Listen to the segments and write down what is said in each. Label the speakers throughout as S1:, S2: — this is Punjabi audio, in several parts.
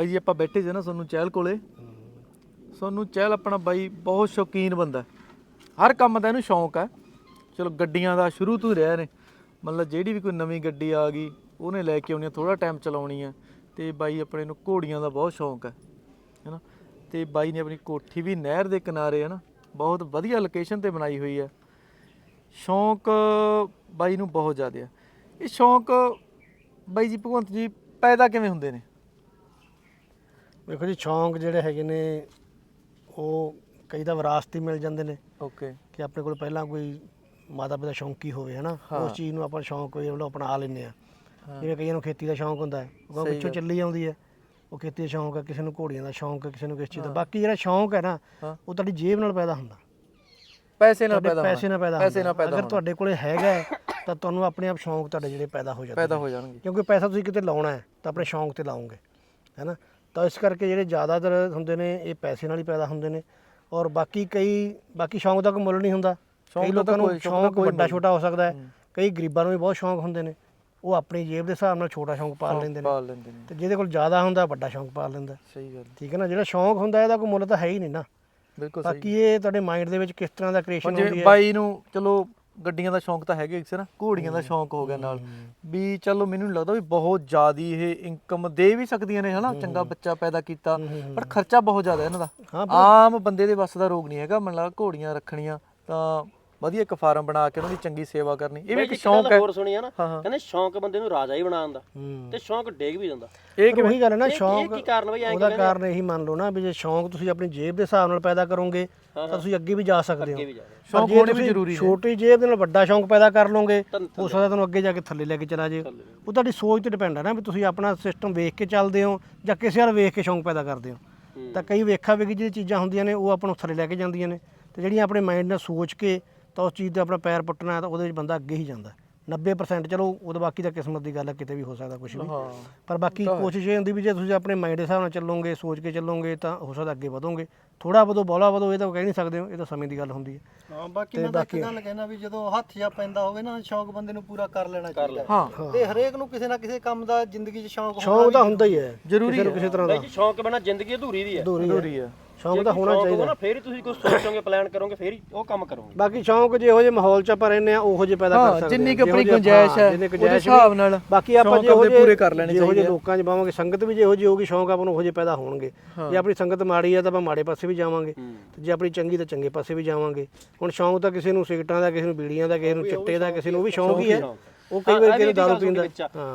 S1: ਬਾਈ ਜੀ, ਆਪਾਂ ਬੈਠੇ ਸੀ ਨਾ ਸਾਨੂੰ ਚਹਿਲ ਕੋਲੇ। ਸਾਨੂੰ ਚਹਿਲ ਆਪਣਾ ਬਾਈ ਬਹੁਤ ਸ਼ੌਕੀਨ ਬੰਦਾ ਹਰ ਕੰਮ ਦਾ ਇਹਨੂੰ ਸ਼ੌਂਕ ਹੈ। ਚਲੋ ਗੱਡੀਆਂ ਦਾ ਸ਼ੁਰੂ ਤੋਂ ਹੀ ਰਿਹਾ ਨੇ ਮਤਲਬ ਜਿਹੜੀ ਵੀ ਕੋਈ ਨਵੀਂ ਗੱਡੀ ਆ ਗਈ, ਉਹਨੇ ਲੈ ਕੇ ਆਉਣੀ ਆ ਥੋੜਾ ਟਾਈਮ ਚਲਾਉਣੀ ਆ। ਤੇ ਬਾਈ ਆਪਣੇ ਨੂੰ ਘੋੜੀਆਂ ਦਾ ਬਹੁਤ ਸ਼ੌਂਕ ਹੈ, ਹੈਨਾ। ਤੇ ਬਾਈ ਨੇ ਆਪਣੀ ਕੋਠੀ ਵੀ ਨਹਿਰ ਦੇ ਕਿਨਾਰੇ ਹੈ ਨਾ ਬਹੁਤ ਵਧੀਆ ਲੋਕੇਸ਼ਨ ਤੇ ਬਣਾਈ ਹੋਈ ਹੈ। ਸ਼ੌਂਕ ਬਾਈ ਨੂੰ ਬਹੁਤ ਜ਼ਿਆਦਾ ਹੈ। ਇਹ ਸ਼ੌਂਕ ਬਾਈ ਜੀ, ਭਗਵੰਤ ਜੀ ਪੈਦਾ ਕਿਵੇਂ ਹੁੰਦੇ ਨੇ?
S2: ਵੇਖੋ ਜੀ ਸ਼ੌਂਕ ਜਿਹੜੇ ਹੈਗੇ ਨੇ ਉਹ ਕਈ ਤਾਂ ਵਿਰਾਸਤੀ ਮਿਲ ਜਾਂਦੇ ਨੇ।
S1: ਓਕੇ।
S2: ਕਿ ਆਪਣੇ ਕੋਲ ਪਹਿਲਾਂ ਕੋਈ ਮਾਤਾ ਪਿਤਾ ਸ਼ੌਂਕੀ ਹੋਵੇ ਹਨਾ। ਉਸ ਚੀਜ਼ ਨੂੰ ਆਪਾਂ ਸ਼ੌਂਕ ਕੋਈ ਵੱਲੋਂ ਅਪਣਾ ਲੈਂਦੇ ਆ ਜਿਵੇਂ ਕਈਆਂ ਨੂੰ ਖੇਤੀ ਦਾ ਸ਼ੌਂਕ ਹੁੰਦਾ ਹੈ। ਉਹ ਪਿੱਛੋਂ। ਚੱਲੀ ਆਉਂਦੀ ਹੈ। ਉਹ ਖੇਤੀ ਦਾ ਸ਼ੌਂਕ ਹੈ ਕਿਸੇ ਨੂੰ ਘੋੜੀਆਂ ਦਾ ਸ਼ੌਂਕ ਹੈ ਕਿਸੇ ਨੂੰ ਕਿਸ ਚੀਜ਼ ਦਾ। ਬਾਕੀ ਜਿਹੜਾ ਸ਼ੌਂਕ ਹੈ ਨਾ। ਉਹ ਤੁਹਾਡੀ ਜੇਬ ਨਾਲ ਪੈਦਾ ਹੁੰਦਾ।
S1: ਪੈਸੇ ਨਾਲ ਪੈਦਾ
S2: ਪੈਸੇ ਨਾਲ ਪੈਦਾ
S1: ਪੈਸੇ। ਨਾਲ ਪੈਦਾ
S2: ਅਗਰ। ਤੁਹਾਡੇ ਕੋਲੇ ਹੈਗਾ ਤਾਂ ਤੁਹਾਨੂੰ ਆਪਣੇ ਆਪ ਸ਼ੌਂਕ ਤੁਹਾਡੇ ਜਿਹੜੇ ਪੈਦਾ ਹੋ ਜਾਂਦੇ
S1: ਪੈਦਾ। ਹੋ ਜਾਣਗੇ।
S2: ਕਿਉਂਕਿ ਪੈਸਾ ਤੁਸੀਂ ਕਿਤੇ ਲਾਉਣਾ ਹੈ ਤਾਂ ਆਪਣੇ ਸ਼ੌਂਕ ਤੇ ਲਾਓਗੇ ਹੈਨਾ? ਤਾਂ ਇਸ ਕਰਕੇ ਜਿਹੜੇ ਜ਼ਿਆਦਾਤਰ ਹੁੰਦੇ ਨੇ ਇਹ ਪੈਸੇ ਨਾਲ ਹੀ ਪੈਦਾ ਹੁੰਦੇ ਨੇ। ਔਰ ਬਾਕੀ ਕਈ ਬਾਕੀ ਸ਼ੌਂਕ ਦਾ ਕੋਈ ਮੁੱਲ ਨਹੀਂ ਹੁੰਦਾ। ਕਈ ਲੋਕਾਂ ਨੂੰ
S1: ਸ਼ੌਂਕ
S2: ਵੱਡਾ ਛੋਟਾ ਹੋ ਸਕਦਾ ਹੈ। ਕਈ ਗਰੀਬਾਂ ਨੂੰ ਵੀ ਬਹੁਤ ਸ਼ੌਂਕ ਹੁੰਦੇ ਨੇ। ਉਹ ਆਪਣੀ ਜੇਬ ਦੇ ਹਿਸਾਬ ਨਾਲ ਛੋਟਾ ਸ਼ੌਂਕ ਪਾਲ ਲੈਂਦੇ ਨੇ। ਤੇ ਜਿਹਦੇ ਕੋਲ ਜ਼ਿਆਦਾ ਹੁੰਦਾ ਵੱਡਾ ਸ਼ੌਂਕ ਪਾਲ ਲੈਂਦਾ।
S1: ਸਹੀ ਗੱਲ।
S2: ਠੀਕ ਹੈ ਨਾ? ਜਿਹੜਾ ਸ਼ੌਂਕ ਹੁੰਦਾ ਇਹਦਾ ਕੋਈ ਮੁੱਲ ਤਾਂ ਹੈ ਹੀ ਨਹੀਂ ਨਾ।
S1: ਬਿਲਕੁਲ ਸਹੀ
S2: ਬਾਕੀ ਇਹ ਤੁਹਾਡੇ ਮਾਈਂਡ ਦੇ ਵਿੱਚ ਕਿਸ ਤਰ੍ਹਾਂ ਦਾ ਕ੍ਰੀਏਸ਼ਨ ਹੁੰਦੀ ਹੈ?
S1: ਬਾਈ ਨੂੰ ਚਲੋ ਗੱਡੀਆਂ ਦਾ ਸ਼ੌਂਕ ਤਾਂ ਹੈਗਾ ਸੀ ਨਾ ਘੋੜੀਆਂ ਦਾ ਸ਼ੌਂਕ ਹੋ ਗਿਆ ਨਾਲ। ਵੀ ਚਲੋ ਮੈਨੂੰ ਲੱਗਦਾ ਵੀ ਬਹੁਤ ਜ਼ਿਆਦੀ ਇਹ ਇਨਕਮ ਦੇ ਵੀ ਸਕਦੀਆਂ ਨੇ ਹਨਾ? ਚੰਗਾ ਬੱਚਾ ਪੈਦਾ ਕੀਤਾ ਪਰ ਖਰਚਾ ਬਹੁਤ ਜ਼ਿਆਦਾ ਇਹਨਾਂ ਦਾ। ਆਮ ਬੰਦੇ ਦੇ ਵੱਸ ਦਾ ਰੋਗ ਨਹੀਂ ਹੈਗਾ ਮਨ ਲਾ ਘੋੜੀਆਂ ਰੱਖਣੀਆਂ ਤਾਂ ਵਧੀਆ ਇੱਕ ਫਾਰਮ ਬਣਾ ਕੇ ਉਹਨਾਂ ਦੀ ਚੰਗੀ ਸੇਵਾ ਕਰਨੀ। ਇਹ ਵੀ ਇੱਕ ਸ਼ੌਂਕ ਹੈ।
S3: ਹੋਰ ਸੁਣੀ ਨਾ
S1: ਹਾਂ, ਹਾਂ।
S3: ਕਹਿੰਦੇ ਸ਼ੌਂਕ ਬੰਦੇ ਨੂੰ ਰਾਜਾ ਹੀ ਬਣਾ ਦਿੰਦਾ
S2: ਹੂੰ।
S3: ਤੇ ਸ਼ੌਂਕ ਡੇਗ ਵੀ ਦਿੰਦਾ
S1: ਇਹ
S2: ਉਹੀ ਗੱਲ ਹੈ ਨਾ ਸ਼ੌਂਕ
S3: ਕੀ ਕਾਰਨ ਬਈ ਐਂ
S2: ਉਹਦਾ ਕਾਰਨ ਇਹੀ ਮੰਨ ਲਓ ਨਾ ਵੀ ਜੇ ਸ਼ੌਂਕ ਤੁਸੀਂ ਆਪਣੀ ਜੇਬ ਦੇ ਹਿਸਾਬ ਨਾਲ ਪੈਦਾ ਕਰੋਗੇ ਤਾਂ ਤੁਸੀਂ ਅੱਗੇ ਵੀ ਜਾ ਸਕਦੇ ਹੋ।
S1: ਸ਼ੌਂਕ ਹੋਣੇ ਵੀ ਜ਼ਰੂਰੀ ਨੇ।
S2: ਛੋਟੀ ਜੇਬ ਦੇ ਨਾਲ ਵੱਡਾ ਸ਼ੌਂਕ ਪੈਦਾ ਕਰ ਲਓਗੇ
S3: ਤਾਂ
S2: ਹੋ ਸਕਦਾ ਤੁਹਾਨੂੰ ਅੱਗੇ ਜਾ ਕੇ ਥੱਲੇ ਲੈ ਕੇ ਚਲਾ ਜੇ। ਉਹ ਤੁਹਾਡੀ ਸੋਚ ਤੇ ਡਿਪੈਂਡ ਹੈ ਨਾ ਵੀ ਤੁਸੀਂ ਆਪਣਾ ਸਿਸਟਮ ਵੇਖ ਕੇ ਚੱਲਦੇ ਹੋ ਜਾਂ ਕਿਸੇ ਵੱਲ ਵੇਖ ਕੇ ਸ਼ੌਂਕ ਪੈਦਾ ਕਰਦੇ ਹੋ।
S3: ਹੂੰ।
S2: ਤਾਂ ਕਈ ਵੇਖਾ ਵੇਖੀ ਜਿਹੜੀ ਚੀਜ਼ਾਂ ਹੁੰਦੀਆਂ ਨੇ ਉਹ ਆਪਾਂ ਨੂੰ ਥੱਲੇ ਲੈ ਕੇ ਜਾਂਦੀਆਂ ਨੇ। ਤੇ ਜਿਹੜੀਆਂ ਆਪਣੇ ਮਾਈਂਡ ਨਾਲ ਸੋਚ ਕੇ ਤਾਂ ਉਸ ਚੀਜ਼ ਤੇ ਆਪਣਾ ਪੈਰ ਪੁੱਟਣਾ ਹੈ ਤਾਂ ਉਹਦੇ ਵਿੱਚ ਬੰਦਾ ਅੱਗੇ ਹੀ ਜਾਂਦਾ। 90% ਚਲੋ ਉਹਦੇ ਬਾਕੀ ਤਾਂ ਕਿਸਮਤ ਦੀ ਗੱਲ ਹੈ ਕਿਤੇ ਵੀ ਹੋ ਸਕਦਾ ਕੁਝ ਵੀ।
S1: ਹਾਂ।
S2: ਪਰ ਬਾਕੀ ਕੋਸ਼ਿਸ਼ ਇਹ ਹੁੰਦੀ ਵੀ ਜੇ ਤੁਸੀਂ ਆਪਣੇ ਮਾਈਂਡ ਦੇ ਹਿਸਾਬ ਨਾਲ ਚੱਲੋਗੇ ਸੋਚ ਕੇ ਚੱਲੋਗੇ ਤਾਂ ਹੋ ਸਕਦਾ ਅੱਗੇ ਵਧੋਗੇ। ਥੋੜਾ ਵਧੋ ਬੋਲਾ ਵਧੋ ਇਹ ਤਾਂ ਕਹਿ ਨਹੀਂ ਸਕਦੇ ਹੋ ਇਹ ਤਾਂ ਸਮੇਂ ਦੀ ਗੱਲ ਹੁੰਦੀ ਹੈ
S4: ਹਾਂ ਬਾਕੀ ਮੈਂ ਤਾਂ ਇੱਕ ਗੱਲ ਕਹਿਣਾ ਵੀ ਜਦੋਂ ਹੱਥ ਜਾਂ ਪੈਂਦਾ ਹੋਵੇ ਨਾ ਸ਼ੌਂਕ ਬੰਦੇ ਨੂੰ ਪੂਰਾ ਕਰ ਲੈਣਾ ਚਾਹੀਦਾ।
S1: ਹਾਂ।
S4: ਤੇ ਹਰੇਕ ਨੂੰ ਕਿਸੇ ਨਾ ਕਿਸੇ ਕੰਮ ਦਾ ਜ਼ਿੰਦਗੀ 'ਚ ਸ਼ੌਂਕ ਹੋਣਾ
S2: ਸ਼ੌਂਕ ਤਾਂ ਹੁੰਦਾ ਹੀ ਹੈ।
S1: ਜ਼ਰੂਰੀ ਹੈ।
S2: ਕਿਸੇ ਤਰ੍ਹਾਂ ਦਾ।
S3: ਸ਼ੌਂਕ ਬਿਨਾ ਜ਼ਿੰਦਗੀ ਅਧੂਰੀ ਦੀ ਹੈ।
S2: ਜ਼ਰੂਰੀ ਹੈ। ਸ਼ੌਂਕ ਤਾਂ ਹੋਣਾ ਚਾਹੀਦਾ।
S3: ਨਾ ਫੇਰ ਹੀ ਤੁਸੀਂ ਕੁਝ ਸੋਚੋਗੇ ਪਲਾਨ ਕਰੋਗੇ ਫੇਰ ਹੀ ਉਹ ਕੰਮ ਕਰੋਗੇ।
S2: ਬਾਕੀ ਸ਼ੌਂਕ ਜਿਹੋ ਜਿਹੇ ਮਾਹੌਲ 'ਚ ਆਪਾਂ ਰਹਿੰਦੇ ਆ ਉਹੋ ਜਿਹੇ ਪੈਦਾ ਕਰ
S1: ਹਾਂ
S2: ਸਕਦੇ
S1: ਜਿੰਨੀ
S2: ਹਾਂ।
S1: ਕੁ ਆਪਣੀ
S2: ਜਿਹੋ ਜਿਹੇ-
S1: ਗੁੰਜਾਇਸ਼
S2: ਹਾਂ, ਜਿੰਨੀ
S1: ਉਹਦੇ ਹਿਸਾਬ ਨਾਲ
S2: ਬਾਕੀ ਆਪਾਂ ਜਿਹੋ ਜਿਹੇ
S1: ਪੂਰੇ ਕਰ ਲੈਣੇ
S2: ਜਿਹੋ ਜਿਹੇ
S1: ਚਾਹੀਦੇ ਆ।
S2: ਲੋਕਾਂ 'ਚ ਪਾਵਾਂਗੇ ਸੰਗਤ ਵੀ ਜਿਹੋ ਜਿਹੀ ਹੋਊਗੀ ਸ਼ੌਂਕ ਆਪਾਂ ਨੂੰ ਉਹੋ ਜਿਹੇ ਪੈਦਾ ਹੋਣਗੇ। ਜੇ ਆਪਣੀ ਸੰਗਤ ਮਾੜੀ ਆ ਤਾਂ ਆਪਾਂ ਮਾੜੇ ਪਾਸੇ ਵੀ ਜਾਵਾਂਗੇ। ਤੇ ਜੇ ਆਪਣੀ ਚੰਗੀ ਤਾਂ ਚੰਗੇ ਪਾਸੇ ਵੀ ਜਾਵਾਂਗੇ। ਹੁਣ ਸ਼ੌਂਕ ਤਾਂ ਕਿਸੇ ਨੂੰ ਸਿਗਰਟਾਂ ਦਾ ਕਿਸੇ ਨੂੰ ਬੀੜੀਆਂ ਦਾ ਕਿਸੇ ਨੂੰ ਚਿੱਟੇ ਦਾ ਕਿਸੇ ਨੂੰ ਉਹ ਵੀ ਸ਼ੌਂਕ ਹੀ ਹੈ। ਉਹ ਕਈ ਵਾਰ ਕਿਹਨੂੰ ਦਾਰੂ ਪੀਂਦਾ।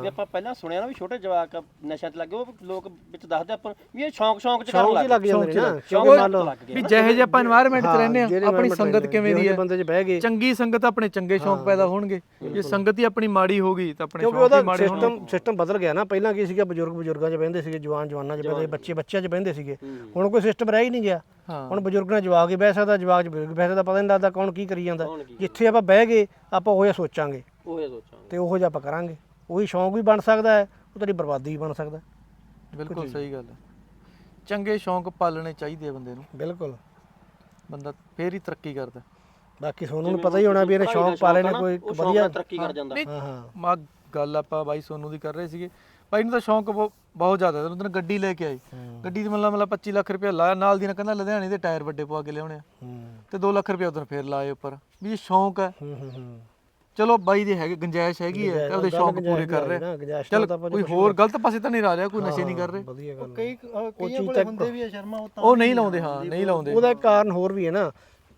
S3: ਵੀ ਆਪਾਂ ਪਹਿਲਾਂ ਸੁਣਿਆ ਨਾ ਵੀ ਛੋਟੇ ਜਵਾਕ ਨਸ਼ਾ ਤੇ ਲੱਗੇ ਉਹ ਲੋਕ ਵਿੱਚ ਦੱਸਦੇ ਆਪਾਂ ਵੀ ਇਹ ਸ਼ੌਂਕ ਸ਼ੌਂਕ ਚ ਕਰਨ ਲੱਗ ਗਏ।
S2: ਸ਼ੌਂਕ ਚ
S3: ਲੱਗ
S2: ਕਿਉਂਕਿ ਮੰਨ ਲਓ
S1: ਵੀ ਜਿਹੇ ਜਿਹੇ ਆਪਾਂ এনवायरमेंट ਚ ਰਹਿੰਦੇ ਆ ਆਪਣੀ ਸੰਗਤ ਕਿਵੇਂ ਦੀ ਹੈ?
S2: ਬੰਦੇ ਚ ਬਹਿ ਗਏ।
S1: ਚੰਗੀ ਸੰਗਤ ਆਪਣੇ ਚੰਗੇ ਸ਼ੌਂਕ ਪੈਦਾ ਹੋਣਗੇ। ਜੇ ਸੰਗਤ ਹੀ ਆਪਣੀ ਮਾੜੀ ਹੋ ਗਈ ਤਾਂ ਆਪਣੇ ਸ਼ੌਂਕ ਮਾੜੇ ਹੋਣਗੇ।
S2: ਸਿਸਟਮ ਸਿਸਟਮ ਬਦਲ ਗਿਆ ਨਾ। ਪਹਿਲਾਂ ਕੀ ਸੀਗਾ ਬਜ਼ੁਰਗ ਬਜ਼ੁਰਗਾਂ 'ਚ ਬਹਿੰਦੇ ਸੀਗੇ ਜਵਾਨ ਜਵਾਨਾਂ 'ਚ ਬਹਿੰਦੇ ਬੱਚੇ ਬੱਚਿਆਂ 'ਚ ਬਹਿੰਦੇ ਸੀਗੇ। ਹੁਣ ਕੋਈ ਸਿਸਟਮ ਰਹਿ ਹੀ ਨਹੀਂ ਗਿਆ। ਹੁਣ ਬਜ਼ੁਰਗ ਨਾਲ ਜਵਾਗ ਹੀ ਬਹਿ ਸਕਦਾ ਜਵਾਗ 'ਚ ਬਜ਼ੁਰਗ ਬਹਿ ਸਕਦਾ ਪਤਾ ਨਹੀਂ ਲੱਗਦਾ ਕੌਣ ਕੀ ਕਰੀ ਜਾਂਦਾ। ਜਿੱਥੇ ਆਪਾਂ ਬਹਿ ਗਏ ਆਪਾਂ ਉਹ ਸੋਚਾਂਗੇ।
S3: ਉਹ ਸੋਚਾਂਗੇ।
S2: ਤੇ ਉਹੋ ਜਿਹਾ ਆਪਾਂ ਕਰਾਂਗੇ। ਉਹੀ ਸ਼ੌਂਕ ਵੀ ਬਣ ਸਕਦਾ ਹੈ ਉਹ ਤੁਹਾਡੀ ਬਰਬਾਦੀ ਵੀ ਬਣ ਸਕਦਾ ਹੈ।
S1: ਬਿਲਕੁਲ ਸਹੀ ਗੱਲ ਹੈ। ਚੰਗੇ ਸ਼ੌਂਕ ਪਾਲਣੇ ਚਾਹੀਦੇ ਆ ਬੰਦੇ ਨੂੰ।
S2: ਬਿਲਕੁਲ।
S1: ਬੰਦਾ ਫੇਰ ਹੀ ਤਰੱਕੀ ਕਰਦਾ।
S2: ਬਾਕੀ ਸੋਨੂੰ ਨੂੰ ਪਤਾ ਹੀ ਹੋਣਾ ਵੀ ਇਹਨੇ ਸ਼ੌਂਕ ਪਾਲੇ ਨੇ ਕੋਈ ਵਧੀਆ
S3: ਤਰੱਕੀ ਕਰ ਜਾਂਦਾ।
S2: ਹਾਂ ਹਾਂ।
S1: ਮਾ ਗੱਲ ਆਪਾਂ ਬਾਈ ਸੋਨੂ ਦੀ ਕਰ ਰਹੇ ਸੀਗੇ। ਬਾਈ ਨੂੰ ਤਾਂ ਸ਼ੌਂਕ ਬਹੁ- ਬਹੁਤ ਜ਼ਿਆਦਾ ਸੀ। ਉਹਨੇ ਗੱਡੀ ਲੈ ਕੇ ਆਈ। ਗੱਡੀ ਦੀ ਮਤਲਬ ਮਤਲਬ 25 ਲੱਖ ਰੁਪਏ ਲਾਇਆ। ਨਾਲ ਦੀ ਨਾਲ ਕਹਿੰਦਾ ਲੁਧਿਆਣੇ ਦੇ ਟਾਇਰ ਵੱਡੇ ਪਵਾ ਕੇ ਲਿਆਉਣੇ ਆ।
S2: ਹੂੰ।
S1: ਤੇ 2 ਲੱਖ ਰੁਪਏ ਉਦੋਂ ਫੇਰ ਲਾਏ ਉੱਪਰ। ਵੀ ਇਹ ਸ਼ੌਂਕ ਹੈ।
S2: ਹੂੰ ਹੂੰ ਹੂੰ।
S1: ਚਲੋ ਬਾਈ ਦੇ ਹੈਗੇ ਗੰਜਾਇਸ਼ ਹੈਗੀ ਹੈ ਤੇ ਉਹਦੇ ਸ਼ੌਂਕ ਪੂਰੇ ਕਰ ਰਿਹਾ। ਚਲ ਕੋਈ ਹੋਰ ਗਲਤ ਪਾਸੇ ਤਾਂ ਨਹੀਂ ਰਾ ਰਿਹਾ ਕੋਈ ਨਸ਼ੇ ਨਹੀਂ ਕਰ ਰਿਹਾ।
S4: ਕਈ ਕਈਆਂ ਕੋਲੇ ਵੀ ਆ ਸ਼ਰਮਾ ਉਹ ਤਾਂ
S1: ਉਹ ਨਹੀਂ ਲਾਉਂਦੇ ਹਾਂ ਨਹੀਂ ਲਾਉਂਦੇ।
S2: ਉਹਦਾ ਕਾਰਨ ਹੋਰ ਵੀ ਹੈ ਨਾ।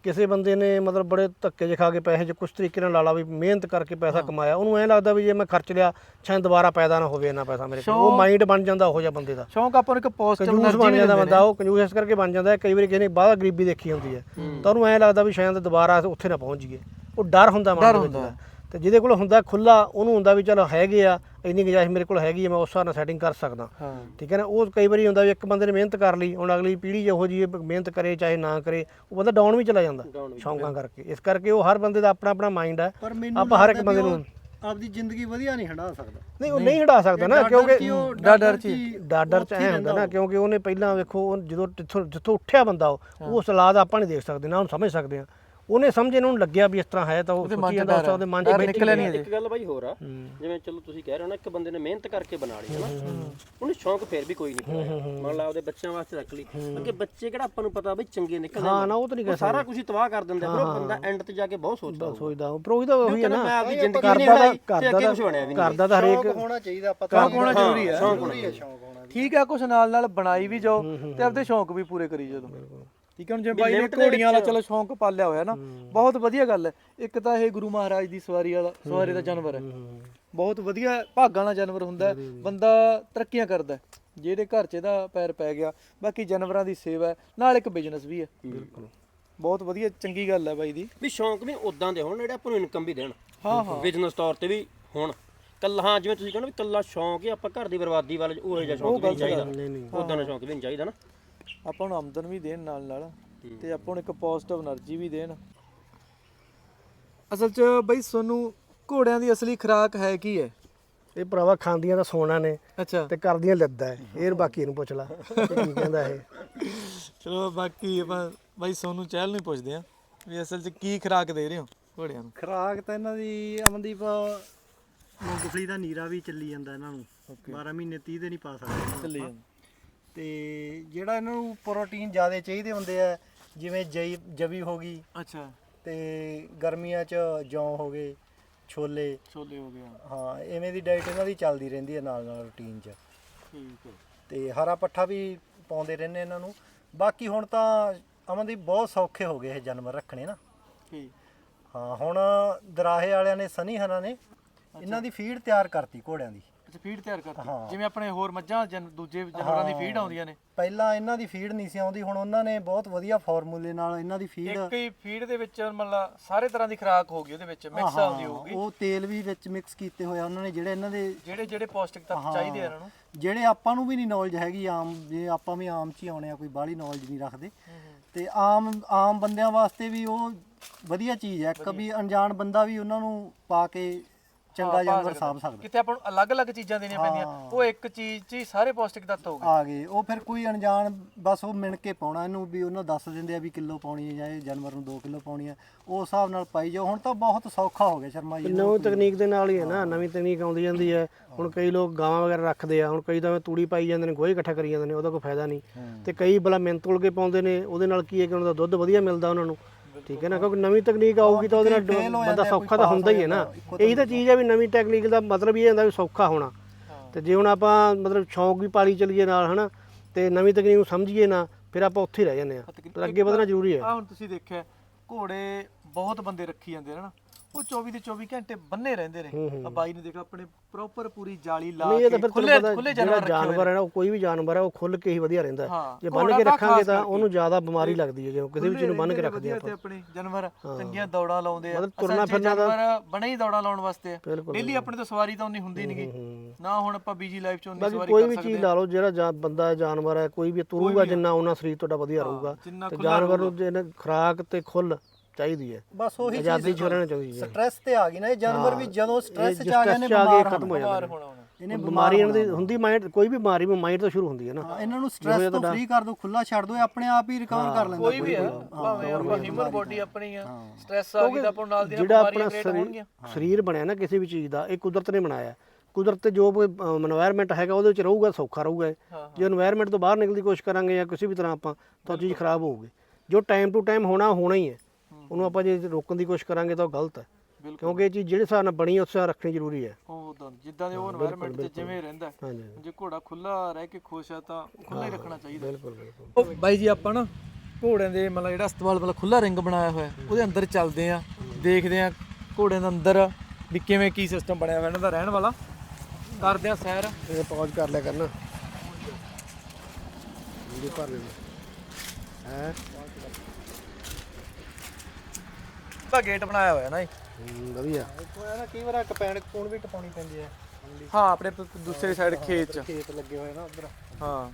S2: ਕਿਸੇ ਬੰਦੇ ਨੇ ਮਤਲਬ ਬੜੇ ਧੱਕੇ ਜਿ ਕੇ ਪੈਸੇ ਜੇ ਕੁਝ ਤਰੀਕੇ ਨਾਲ ਲਾਲਾ ਵੀ ਮਿਹਨਤ ਕਰਕੇ ਪੈਸਾ ਕਮਾਇਆ ਉਹਨੂੰ ਐ ਲੱਗਦਾ ਵੀ ਜੇ ਮੈਂ ਖਰਚ ਲਿਆ ਛਾਂ ਦੁਬਾਰਾ ਪੈਦਾ ਨਾ ਹੋਵੇ ਨਾ ਪੈਸਾ ਮੇਰੇ ਕੋਲ। ਉਹ ਮਾਈਂਡ ਬਣ ਜਾਂਦਾ ਉਹ ਜਿਹਾ ਬੰਦੇ ਦਾ।
S1: ਸ਼ੌਂਕ ਆਪਾਂ ਨੂੰ ਇੱਕ ਪੋਜ਼ਿਟਿਵ એનર્ਜੀ
S2: ਬਣ ਜਾਂਦਾ ਬੰਦਾ ਉਹ ਕੰਜੂਸ ਇਸ ਕਰਕੇ ਬਣ ਜਾਂਦਾ ਕਈ ਵਾਰੀ ਕਿਸੇ ਨੇ ਬਾਹਰ ਗਰੀਬੀ ਦੇਖੀ ਹੁੰਦੀ ਹੈ। ਤਾਂ ਉਹਨੂੰ ਐ ਲੱਗਦਾ ਵੀ ਸ਼ਾਇਦ ਦੁਬਾਰਾ ਉੱਥੇ ਨਾ ਪਹੁੰਚ ਜਾਈਏ। ਉਹ ਡਰ ਹੁੰਦਾ ਮਨ ਦੇ ਵਿੱਚ। ਤੇ ਜਿਹਦੇ ਕੋਲ ਹੁੰਦਾ ਖੁੱਲਾ ਉਹਨੂੰ ਹੁੰਦਾ ਵੀ ਚਲੋ ਹੈਗੇ ਆ ਇੰਨੀ ਗੁੰਜਾਇਸ਼ ਮੇਰੇ ਕੋਲ ਹੈਗੀ ਹੈ ਮੈਂ ਉਸ ਹਿਸਾਬ ਨਾਲ ਸੈਟਿੰਗ ਕਰ ਸਕਦਾ।
S1: ਹਾਂ।
S2: ਠੀਕ ਹੈ ਨਾ? ਉਹ ਕਈ ਵਾਰੀ ਹੁੰਦਾ ਵੀ ਇੱਕ ਬੰਦੇ ਨੇ ਮਿਹਨਤ ਕਰ ਲਈ ਹੁਣ ਅਗਲੀ ਪੀੜ੍ਹੀ ਜਿਹੋ ਜੀ ਮਿਹਨਤ ਕਰੇ ਚਾਹੇ ਨਾ ਕਰੇ ਉਹ ਬੰਦਾ ਡਾਊਨ ਵੀ ਚਲਾ ਜਾਂਦਾ ਸ਼ੌਂਕਾਂ ਕਰਕੇ। ਇਸ ਕਰਕੇ ਉਹ ਹਰ ਬੰਦੇ ਦਾ ਆਪਣਾ ਆਪਣਾ ਮਾਈਂਡ ਹੈ
S4: ਪਰ ਮੈਨੂੰ
S2: ਆਪਾਂ ਹਰ ਇੱਕ ਬੰਦੇ ਨੂੰ
S4: ਆਪਦੀ ਜ਼ਿੰਦਗੀ ਵਧੀਆ ਨਹੀਂ ਹੰਡਾ ਸਕਦਾ।
S2: ਨਹੀਂ ਉਹ ਨਹੀਂ ਹਟਾ ਸਕਦਾ ਨਾ ਕਿਉਂਕਿ
S1: ਡਰ ਡਰ ਚ
S2: ਡਾਡਰ ਚ ਐ ਹੁੰਦਾ ਨਾ ਕਿਉਂਕਿ ਉਹਨੇ ਪਹਿਲਾਂ ਵੇਖੋ ਉਹ ਜਦੋਂ ਜਿੱਥੋਂ ਜਿੱਥੋਂ ਉੱਠਿਆ ਬੰਦਾ ਉਹ ਉਹ ਸਲਾਦ ਆਪਾਂ ਨਹੀਂ ਦੇਖ ਸਕਦੇ ਨਾ ਉਹਨੂੰ ਸਮਝ ਸਕਦੇ ਆ। ਉਹਨੇ ਸਮਝ ਇਹਨਾਂ ਨੂੰ ਲੱਗਿਆ ਵੀ ਇਸ ਤਰ੍ਹਾਂ ਹੈ ਤਾਂ ਉਹ
S1: ਉਹਦੇ
S2: ਸੋਚੀ
S1: ਮਨ 'ਚ
S2: ਜਾਂਦਾ
S1: ਡਰ ਹੈ।
S2: ਉਹਦੇ ਮਨ 'ਚ
S1: ਡਰ
S2: ਬੈਠੀ
S1: ਨਿਕਲਿਆ ਨਹੀਂ
S3: ਇੱਕ ਗੱਲ ਬਾਈ ਹੋਰ ਆ ਜਿਵੇਂ ਚਲੋ ਤੁਸੀਂ ਕਹਿ ਰਹੇ ਹੋ ਨਾ ਇੱਕ ਬੰਦੇ ਨੇ ਮਿਹਨਤ ਕਰਕੇ ਬਣਾ ਲਈ ਹੈ ਨਾ। ਉਹਨੂੰ ਸ਼ੌਂਕ ਫੇਰ ਵੀ ਕੋਈ ਨਹੀਂ ਪਾਇਆ। ਮੰਨ ਲਾ ਉਹਦੇ ਬੱਚਿਆਂ ਵਾਸਤੇ ਰੱਖ ਲਈ। ਅੱਗੇ ਬੱਚੇ ਕਿਹੜਾ ਆਪਾਂ ਨੂੰ ਪਤਾ ਬਈ ਚੰਗੇ ਨਿਕਲਦੇ
S2: ਹਾਂ ਨਾ। ਉਹ ਤਾਂ ਨਹੀਂ
S3: ਉਹ ਸਾਰਾ ਕੁਝ ਹੀ ਤਬਾਹ ਕਰ ਦਿੰਦੇ ਆ ਫਿਰ ਉਹ ਬੰਦਾ ਐਂਡ ਤੇ ਜਾ ਕੇ ਬਹੁਤ ਸੋਚਦਾ ਹੋਊ।
S2: ਸੋਚਦਾ ਉਹ ਪਰ ਉਹੀ ਤਾਂ ਉਹੀ ਹੈ ਨਾ
S3: ਮੈਂ ਆਪਦੀ ਜ਼ਿੰਦਗੀ ਨਹੀਂ ਬਣਾਈ ਤੇ
S2: ਕਰਦਾ
S3: ਅੱਗੇ ਕੁਝ ਬਣਿਆ ਵੀ ਨਹੀਂ।
S2: ਕਰਦਾ ਤਾਂ ਹਰੇਕ
S4: ਸ਼ੌਂਕ ਹੋਣਾ ਚਾਹੀਦਾ ਆਪਾਂ
S1: ਸ਼ੌਂਕ ਹੋਣਾ ਜ਼ਰੂਰੀ ਹੈ। ਠੀਕ ਹੈ ਕੁਛ ਨਾਲ ਨਾਲ ਬਣਾਈ ਵੀ ਜਾਓ ਤੇ ਆਪਦੇ ਸ਼ੌਂਕ ਵੀ ਪੂਰੇ ਕਰੀ ਜਦੋਂ ਠੀਕ ਹੈ ਹੁਣ ਜਿਵੇਂ ਬਾਈ ਨੇ ਘੋੜੀਆਂ ਵਾਲਾ ਚਲੋ ਸ਼ੌਂਕ ਪਾਲਿਆ ਹੋਇਆ ਨਾ ਬਹੁਤ ਵਧੀਆ ਗੱਲ ਹੈ। ਇੱਕ ਤਾਂ ਇਹ ਗੁਰੂ ਮਹਾਰਾਜ ਦੀ ਸਵਾਰੀ ਵਾਲਾ ਸਵਾਰੀ ਦਾ ਜਾਨਵਰ ਹੈ। ਬਹੁਤ ਵਧੀਆ ਭਾਗਾਂ ਵਾਲਾ ਜਾਨਵਰ ਹੁੰਦਾ। ਬੰਦਾ ਤਰੱਕੀਆਂ ਕਰਦਾ। ਜਿਹੜੇ ਘਰ 'ਚ ਇਹਦਾ ਪੈਰ ਪੈ ਗਿਆ ਬਾਕੀ ਜਾਨਵਰਾਂ ਦੀ ਸੇਵਾ ਨਾਲ ਇੱਕ ਬਿਜ਼ਨਸ ਵੀ ਹੈ। ਬਿਲਕੁਲ। ਬਹੁਤ ਵਧੀਆ ਚੰਗੀ ਗੱਲ ਹੈ ਬਾਈ ਦੀ।
S3: ਵੀ ਸ਼ੌਂਕ ਵੀ ਉਦਾਂ ਦੇ ਹੋਣ ਜਿਹੜੇ ਆਪਾਂ ਨੂੰ ਇਨਕਮ ਵੀ ਦੇਣ।
S1: ਹਾਂ ਹਾਂ।
S3: ਬਿਜ਼ਨਸ ਤੌਰ ਤੇ ਵੀ ਹੋਣ। ਕੱਲਾ ਹਾਂ ਜਿਵੇਂ ਤੁਸੀਂ ਕਹਿੰਦੇ ਵੀ ਕੱਲਾ ਸ਼ੌਂਕ ਹੀ ਆਪਾਂ ਘਰ ਦੀ ਬਰਬਾਦੀ ਵੱਲ ਉਹ ਜਿਹਾ ਸ਼ੌਂਕ ਨਹੀਂ ਚਾਹੀਦਾ। ਉਦਾਂ ਦਾ ਸ਼ੌਂਕ ਵੀ ਨਹੀਂ ਚਾਹੀਦਾ ਨਾ।
S1: ਆਪਾਂ ਨੂੰ ਆਮਦਨ ਵੀ ਦੇਣ ਨਾਲ ਨਾਲ ਤੇ ਆਪਾਂ ਨੂੰ ਇੱਕ ਪੋਜ਼ਿਟਿਵ એનર્ਜੀ ਵੀ ਦੇਣ। ਅਸਲ 'ਚ ਬਈ ਸੋਨੂੰ ਘੋੜਿਆਂ ਦੀ ਅਸਲੀ ਖੁਰਾਕ ਹੈ ਕੀ ਹੈ?
S2: ਇਹ ਭਰਾਵਾ ਖਾਂਦੀਆਂ ਤਾਂ ਸੋਨਾ ਨੇ
S1: ਅੱਛਾ।
S2: ਤੇ ਕਰਦੀਆਂ ਲੱਦਾ ਹੈ। ਇਹ ਬਾਕੀ ਨੂੰ ਪੁੱਛ ਲਾ ਕੀ ਕਹਿੰਦਾ ਇਹ?
S1: ਚਲੋ ਬਾਕੀ ਆਪਾਂ ਬਾਈ ਸੋਨੂੰ ਚਹਿਲ ਨੂੰ ਪੁੱਛਦੇ ਆ ਵੀ ਅਸਲ 'ਚ ਕੀ ਖੁਰਾਕ ਦੇ ਰਹੇ ਹੋ ਘੋੜਿਆਂ ਨੂੰ?
S4: ਖੁਰਾਕ ਤਾਂ ਇਹਨਾਂ ਦੀ ਅਮਨਦੀਪ ਮੂੰਗਫਲੀ ਦਾ ਨੀਰਾ ਵੀ ਚੱਲੀ ਜਾਂਦਾ ਇਹਨਾਂ ਨੂੰ। 12 ਮਹੀਨੇ 30 ਦੇ ਨਹੀਂ ਪਾ ਸਕਦੇ
S1: ਚੱਲੀ ਜਾਂਦਾ।
S4: ਤੇ ਜਿਹੜਾ ਇਹਨਾਂ ਨੂੰ ਪ੍ਰੋਟੀਨ ਜ਼ਿਆਦਾ ਚਾਹੀਦੇ ਹੁੰਦੇ ਆ ਜਿਵੇਂ ਜਈ ਜਵੀ ਹੋ ਗਈ।
S1: ਅੱਛਾ।
S4: ਤੇ ਗਰਮੀਆਂ 'ਚ ਜੌਂ ਹੋ ਗਏ ਛੋਲੇ।
S1: ਛੋਲੇ ਹੋ ਗਿਆ
S4: ਹਾਂ। ਐਵੇਂ ਦੀ ਡਾਈਟ ਇਹਨਾਂ ਦੀ ਚੱਲਦੀ ਰਹਿੰਦੀ ਹੈ ਨਾਲ ਨਾਲ ਰੁਟੀਨ 'ਚ।
S1: ਠੀਕ ਹੈ।
S4: ਤੇ ਹਰਾ ਪੱਠਾ ਵੀ ਪਾਉਂਦੇ ਰਹਿੰਦੇ ਇਹਨਾਂ ਨੂੰ। ਬਾਕੀ ਹੁਣ ਤਾਂ ਅਮਨਦੀਪ ਬਹੁਤ ਸੌਖੇ ਹੋ ਗਏ ਇਹ ਜਾਨਵਰ ਰੱਖਣੇ ਨਾ।
S1: ਠੀਕ।
S4: ਹਾਂ ਹੁਣ ਦਰਾਹੇ ਵਾਲਿਆਂ ਨੇ ਸਨੀ ਹਨਾ ਨੇ ਇਹਨਾਂ ਦੀ ਫੀਡ ਤਿਆਰ ਕਰਤੀ ਘੋੜਿਆਂ ਦੀ।
S1: ਅੱਛਾ ਫੀਡ ਤਿਆਰ ਕਰਤੀ।
S4: ਹਾਂ।
S1: ਜਿਵੇਂ ਆਪਣੇ ਹੋਰ ਮੱਝਾਂ ਜਨ- ਦੂਜੇ ਜਾਨਵਰਾਂ ਦੀ ਫੀਡ ਆਉਂਦੀਆਂ ਨੇ।
S4: ਪਹਿਲਾਂ ਇਹਨਾਂ ਦੀ ਫੀਡ ਨਹੀਂ ਸੀ ਆਉਂਦੀ ਹੁਣ ਉਹਨਾਂ ਨੇ ਬਹੁਤ ਵਧੀਆ ਫਾਰਮੂਲੇ ਨਾਲ ਇਹਨਾਂ ਦੀ ਫੀਡ
S1: ਇੱਕ ਹੀ ਫੀਡ ਦੇ ਵਿੱਚ ਮਤਲਬ ਸਾਰੇ ਤਰ੍ਹਾਂ ਦੀ ਖੁਰਾਕ ਹੋ ਗਈ ਉਹਦੇ ਵਿੱਚ ਮਿਕਸ ਆਉਂਦੀ ਹੋਊਗੀ।
S4: ਉਹ ਤੇਲ ਵੀ ਵਿੱਚ ਮਿਕਸ ਕੀਤੇ ਹੋਏ ਆ ਉਹਨਾਂ ਨੇ ਜਿਹੜੇ ਇਹਨਾਂ ਦੇ
S1: ਜਿਹੜੇ ਜਿਹੜੇ ਪੌਸ਼ਟਿਕ ਤੱਤ ਚਾਹੀਦੇ ਆ ਇਹਨਾਂ ਨੂੰ।
S4: ਜਿਹੜੇ ਆਪਾਂ ਨੂੰ ਵੀ ਨਹੀਂ ਨੌਲੇਜ ਹੈਗੀ ਆਮ ਜੇ ਆਪਾਂ ਵੀ ਆਮ ਚ ਹੀ ਆਉਣੇ ਆ ਕੋਈ ਬਾਹਲੀ ਨੌਲੇਜ ਨਹੀਂ ਰੱਖਦੇ। ਤੇ ਆਮ ਆਮ ਬੰਦਿਆਂ ਵਾਸਤੇ ਵੀ ਉਹ ਵਧੀਆ ਚੀਜ਼ ਹੈ। ਕभी ਅਣਜਾਣ ਬੰਦਾ ਵੀ ਉਹਨਾਂ ਨੂੰ ਪਾ ਕੇ ਚੰਗਾ ਜਾਨਵਰ ਸਾਂਭ ਸਕਦਾ
S1: ਕਿਤੇ ਆਪਾਂ ਨੂੰ ਅਲੱਗ-ਅਲੱਗ ਚੀਜ਼ਾਂ ਦੇਣੀਆਂ ਪੈਂਦੀਆਂ ਉਹ ਇੱਕ ਚੀਜ਼ 'ਚ ਹੀ ਸਾਰੇ ਪੌਸ਼ਟਿਕ ਤੱਤ ਹੋ ਗਏ।
S4: ਆ ਗਏ। ਉਹ ਫਿਰ ਕੋਈ ਅਣਜਾਣ ਬਸ ਉਹ ਮਿਣ ਕੇ ਪਾਉਣਾ ਇਹਨੂੰ ਵੀ ਉਹਨਾਂ ਦੱਸ ਦਿੰਦੇ ਆ ਵੀ ਕਿਲੋ ਪਾਉਣੀ ਹੈ ਜਾਂ ਇਹ ਜਾਨਵਰ ਨੂੰ 2 ਕਿਲੋ ਪਾਉਣੀ ਹੈ। ਉਸ ਹਿਸਾਬ ਨਾਲ ਪਾਈ ਜਾਓ। ਹੁਣ ਤਾਂ ਬਹੁਤ ਸੌਖਾ ਹੋ ਗਿਆ ਸ਼ਰਮਾ ਜੀ
S2: ਨਵੀਂ ਤਕਨੀਕ ਦੇ ਨਾਲ ਹੀ ਹੈ ਨਾ ਨਵੀਂ ਤਕਨੀਕ ਆਉਂਦੀ ਜਾਂਦੀ ਹੈ। ਹੁਣ ਕਈ ਲੋਕ ਗਾਵਾਂ ਵਗੈਰਾ ਰੱਖਦੇ ਆ। ਹੁਣ ਕਈ ਤਾਂ ਤੂੜੀ ਪਾਈ ਜਾਂਦੇ ਨੇ ਗੋਹੇ ਇਕੱਠਾ ਕਰੀ ਜਾਂਦੇ ਨੇ ਉਹਦਾ ਕੋਈ ਫਾਇਦਾ ਨਹੀਂ। ਤੇ ਕਈ ਬਲਾ ਮਿਹਨਤ ਕੇ ਪਾਉਂਦੇ ਨੇ ਉਹਦੇ ਨਾਲ ਕੀ ਹੈ ਕਿ ਉਹਨਾਂ ਦਾ ਦੁੱਧ ਵਧੀਆ ਮਿਲਦਾ ਉਹਨਾਂ ਨੂੰ। ਠੀਕ ਹੈ ਨਾ ਕਿਉਂਕਿ ਨਵੀਂ ਤਕਨੀਕ ਆਊਗੀ ਤਾਂ ਉਹਦੇ ਨਾਲ
S4: fail ਹੋ
S2: ਬੰਦਾ
S4: ਜਾਂਦਾ,
S2: ਸੌਖਾ
S4: ਕੋਈ
S2: ਤਾਂ ਹੁੰਦਾ ਹੀ
S4: ਹੋ
S2: ਹੈ ਨਾ।
S4: ਜਾਂਦਾ,
S2: ਇਹੀ ਤਾਂ ਚੀਜ਼ ਹੈ ਵੀ ਨਵੀਂ ਟੈਕਨੀਕ ਦਾ ਮਤਲਬ ਇਹ ਹੁੰਦਾ ਵੀ ਸੌਖਾ ਹੋਣਾ। ਤੇ ਜੇ ਹੁਣ ਆਪਾਂ ਮਤਲਬ ਸ਼ੌਂਕ ਵੀ ਪਾਲੀ ਚੱਲੀਏ ਨਾਲ ਹਨਾ ਤੇ ਨਵੀਂ ਤਕਨੀਕ ਨੂੰ ਸਮਝੀਏ ਨਾ ਫਿਰ ਆਪਾਂ ਉੱਥੇ ਹੀ ਰਹਿ ਜਾਂਦੇ ਆ ਅੱਗੇ ਵਧਣਾ ਜ਼ਰੂਰੀ ਹੈ।
S1: ਆ ਹੁਣ ਤੁਸੀਂ ਦੇਖਿਆ ਘੋੜੇ ਬਹੁਤ ਬੰਦੇ ਰੱਖੀ ਜਾਂਦੇ ਨੇ ਉਹ 24 ਦੇ 24 ਘੰਟੇ ਬੰਨੇ ਰਹਿੰਦੇ ਨੇ। ਆ ਬਾਈ ਨੇ ਦੇਖੋ ਆਪਣੇ ਪ੍ਰੋਪਰ ਪੂਰੀ ਜਾਲੀ ਲਾ ਕੇ ਖੁੱਲੇ ਖੁੱਲੇ ਜਾਨਵਰ
S2: ਜਾਨਵਰ ਹੈ ਨਾ ਉਹ ਕੋਈ ਵੀ ਜਾਨਵਰ ਹੈ ਉਹ ਖੁੱਲ ਕੇ ਹੀ ਵਧੀਆ ਰਹਿੰਦਾ ਜੇ ਬੰਨ ਕੇ ਰੱਖਾਂਗੇ ਤਾਂ। ਉਹਨੂੰ ਜ਼ਿਆਦਾ ਬਿਮਾਰੀ ਲੱਗਦੀ ਹੈ ਜਿਵੇਂ ਕਿਸੇ ਵੀ ਚੀਜ਼ ਨੂੰ ਬੰਨ ਕੇ ਰੱਖਦੇ
S1: ਵਧੀਆ
S2: ਆ
S1: ਤੇ ਆਪਣੇ ਜਾਨਵਰ। ਚੰਗੀਆਂ ਦੌੜਾਂ ਲਾਉਂਦੇ ਆ।
S2: ਮਤਲਬ ਤੁਰਨਾ ਫਿਰਨਾ ਤਾਂ-
S1: ਜਾਨਵਰ ਬਣੇ ਹੀ ਦੌੜਾਂ ਲਾਉਣ ਵਾਸਤੇ ਆ। ਡੇਲੀ ਆਪਣੇ ਤੋਂ ਸਵਾਰੀ ਤਾਂ ਉਨੀ ਹੁੰਦੀ ਨਹੀਂਗੀ ਨਾ ਹੁਣ ਆਪਾਂ ਬੀਜੀ ਲਾਈਫ 'ਚ ਉਨੀ ਸਵਾਰੀ
S2: ਕੋਈ
S1: ਕਰ
S2: ਵੀ
S1: ਸਕਦੇ
S2: ਚੀਜ਼ ਲਾ ਲਓ ਜਿਹੜਾ ਜਾਂ ਬੰਦਾ ਜਾਨਵਰ ਹੈ ਕੋਈ ਵੀ ਤੁਰੂਗਾ ਜਿੰਨਾ ਉਹਨਾਂ ਸਰੀਰ ਤੁਹਾਡਾ ਵਧੀਆ ਰਹੂਗਾ। ਤੇ ਜਾਨਵਰ ਨੂੰ ਜਿਹਨੇ ਖੁਰਾਕ ਤੇ ਖੁੱਲ ਚਾਹੀਦੀ ਹੈ।
S4: ਬਸ ਉਹੀ
S2: ਆਜ਼ਾਦੀ ਛੋੜਨਾ ਚਾਹੀਦੀ ਹੈ।
S4: ਸਟ੍ਰੈਸ ਤੇ ਆ ਗਈ ਨਾ ਇਹ ਜਾਨਵਰ ਵੀ ਜਦੋਂ ਸਟ੍ਰੈਸ ਚ ਆ ਗਏ ਨੇ ਬਿਮਾਰ
S2: ਖਤਮ ਹੋ ਜਾਂਦੇ
S4: ਇਹਨੇ
S2: ਬਿਮਾਰੀ ਇਹਨਾਂ ਦੀ ਹੁੰਦੀ ਮਾਈਂਡ ਕੋਈ ਵੀ ਬਿਮਾਰੀ ਮਾਈਂਡ ਤੋਂ ਸ਼ੁਰੂ ਹੁੰਦੀ ਹੈ ਨਾ।
S4: ਇਹਨਾਂ ਨੂੰ ਸਟ੍ਰੈਸ ਤੋਂ ਫ੍ਰੀ ਕਰ ਦਿਓ ਖੁੱਲਾ ਛੱਡ ਦਿਓ ਆਪਣੇ ਆਪ ਹੀ ਰਿਕਵਰ ਕਰ ਲੈਂਦਾ
S1: ਕੋਈ ਵੀ ਹੈ ਭਾਵੇਂ ਆਪਣੀ ਹਿਊਮਨ ਬੋਡੀ ਆਪਣੀ ਆ ਸਟ੍ਰੈਸ ਆ ਗਈ ਤਾਂ ਆਪਾਂ ਨਾਲ ਦੀਆਂ ਬਿਮਾਰੀਆਂ ਕ੍ਰੀਏਟ ਹੋਣਗੀਆਂ।
S2: ਸਰੀਰ ਬਣਿਆ ਨਾ ਕਿਸੇ ਵੀ ਚੀਜ਼ ਦਾ ਇਹ ਕੁਦਰਤ ਨੇ ਬਣਾਇਆ। ਕੁਦਰਤ ਤੇ ਜੋ ਕੋਈ এনवायरमेंट ਹੈਗਾ ਉਹਦੇ ਵਿੱਚ ਰਹੂਗਾ ਸੌਖਾ ਰਹੂਗਾ ਜੇ এনवायरमेंट ਤੋਂ ਬਾਹਰ ਨਿਕਲਣ ਦੀ ਕੋਸ਼ਿਸ਼ ਕਰਾਂਗੇ ਜਾਂ ਕਿਸੇ ਵੀ ਤਰ੍ਹਾਂ ਆਪਾਂ ਤਾਂ ਚੀਜ਼ ਖਰਾਬ ਹੋਊਗੀ। ਜੋ ਟਾਈਮ ਟੂ ਟਾਈਮ ਹੋਣਾ ਹੋਣਾ ਹੀ ਹੈ। ਉਹਨੂੰ ਆਪਾਂ ਜੇ ਰੋਕਣ ਦੀ ਕੋਸ਼ਿਸ਼ ਕਰਾਂਗੇ ਤਾਂ ਉਹ ਗਲਤ ਹੈ। ਕਿਉਂਕਿ ਇਹ ਚੀਜ਼ ਜਿਹੜੇ ਹਿਸਾਬ ਨਾਲ ਬਣੀ ਉਸ ਹਿਸਾਬ ਰੱਖਣੀ ਜ਼ਰੂਰੀ ਹੈ।
S1: ਬਾਈ ਜੀ ਆਪਾਂ ਨਾ ਘੋੜਿਆਂ ਦੇ ਮਤਲਬ ਜਿਹੜਾ ਅਸਤਵਾਲ ਮਤਲਬ ਖੁੱਲਾ ਰਿੰਗ ਬਣਾਇਆ ਹੋਇਆ ਉਹਦੇ ਅੰਦਰ ਚੱਲਦੇ ਆ ਦੇਖਦੇ ਆ ਘੋੜਿਆਂ ਦੇ ਅੰਦਰ ਵੀ ਕਿਵੇਂ ਕੀ ਸਿਸਟਮ ਬਣਿਆ ਹੋਇਆ ਇਹਨਾਂ ਦਾ ਰਹਿਣ ਵਾਲਾ। ਕਰਦੇ ਆ ਸੈਰ।
S2: ਇਹ ਪੌਜ ਕਰ ਲਿਆ ਕਰਨਾ। ਵੀਡੀਓ ਭਰ ਲੈਣਾ ਹੈ?
S1: ਤਾਂ ਗੇਟ ਬਣਾਇਆ ਹੋਇਆ ਨਾ ਇਹ।
S2: ਵਧੀਆ।
S4: ਨਾ ਕਈ ਵਾਰ ਕਪੈਣ ਕੋਣ ਵੀ ਟਪਾਉਣੀ ਪੈਂਦੀ ਹੈ।
S1: ਹਾਂ ਆਪਣੇ ਪ- ਦੂਸਰੇ ਸਾਈਡ ਖੇਤ 'ਚ।
S4: ਖੇਤ ਲੱਗੇ ਹੋਏ ਨਾ ਉਧਰ।
S1: ਹਾਂ।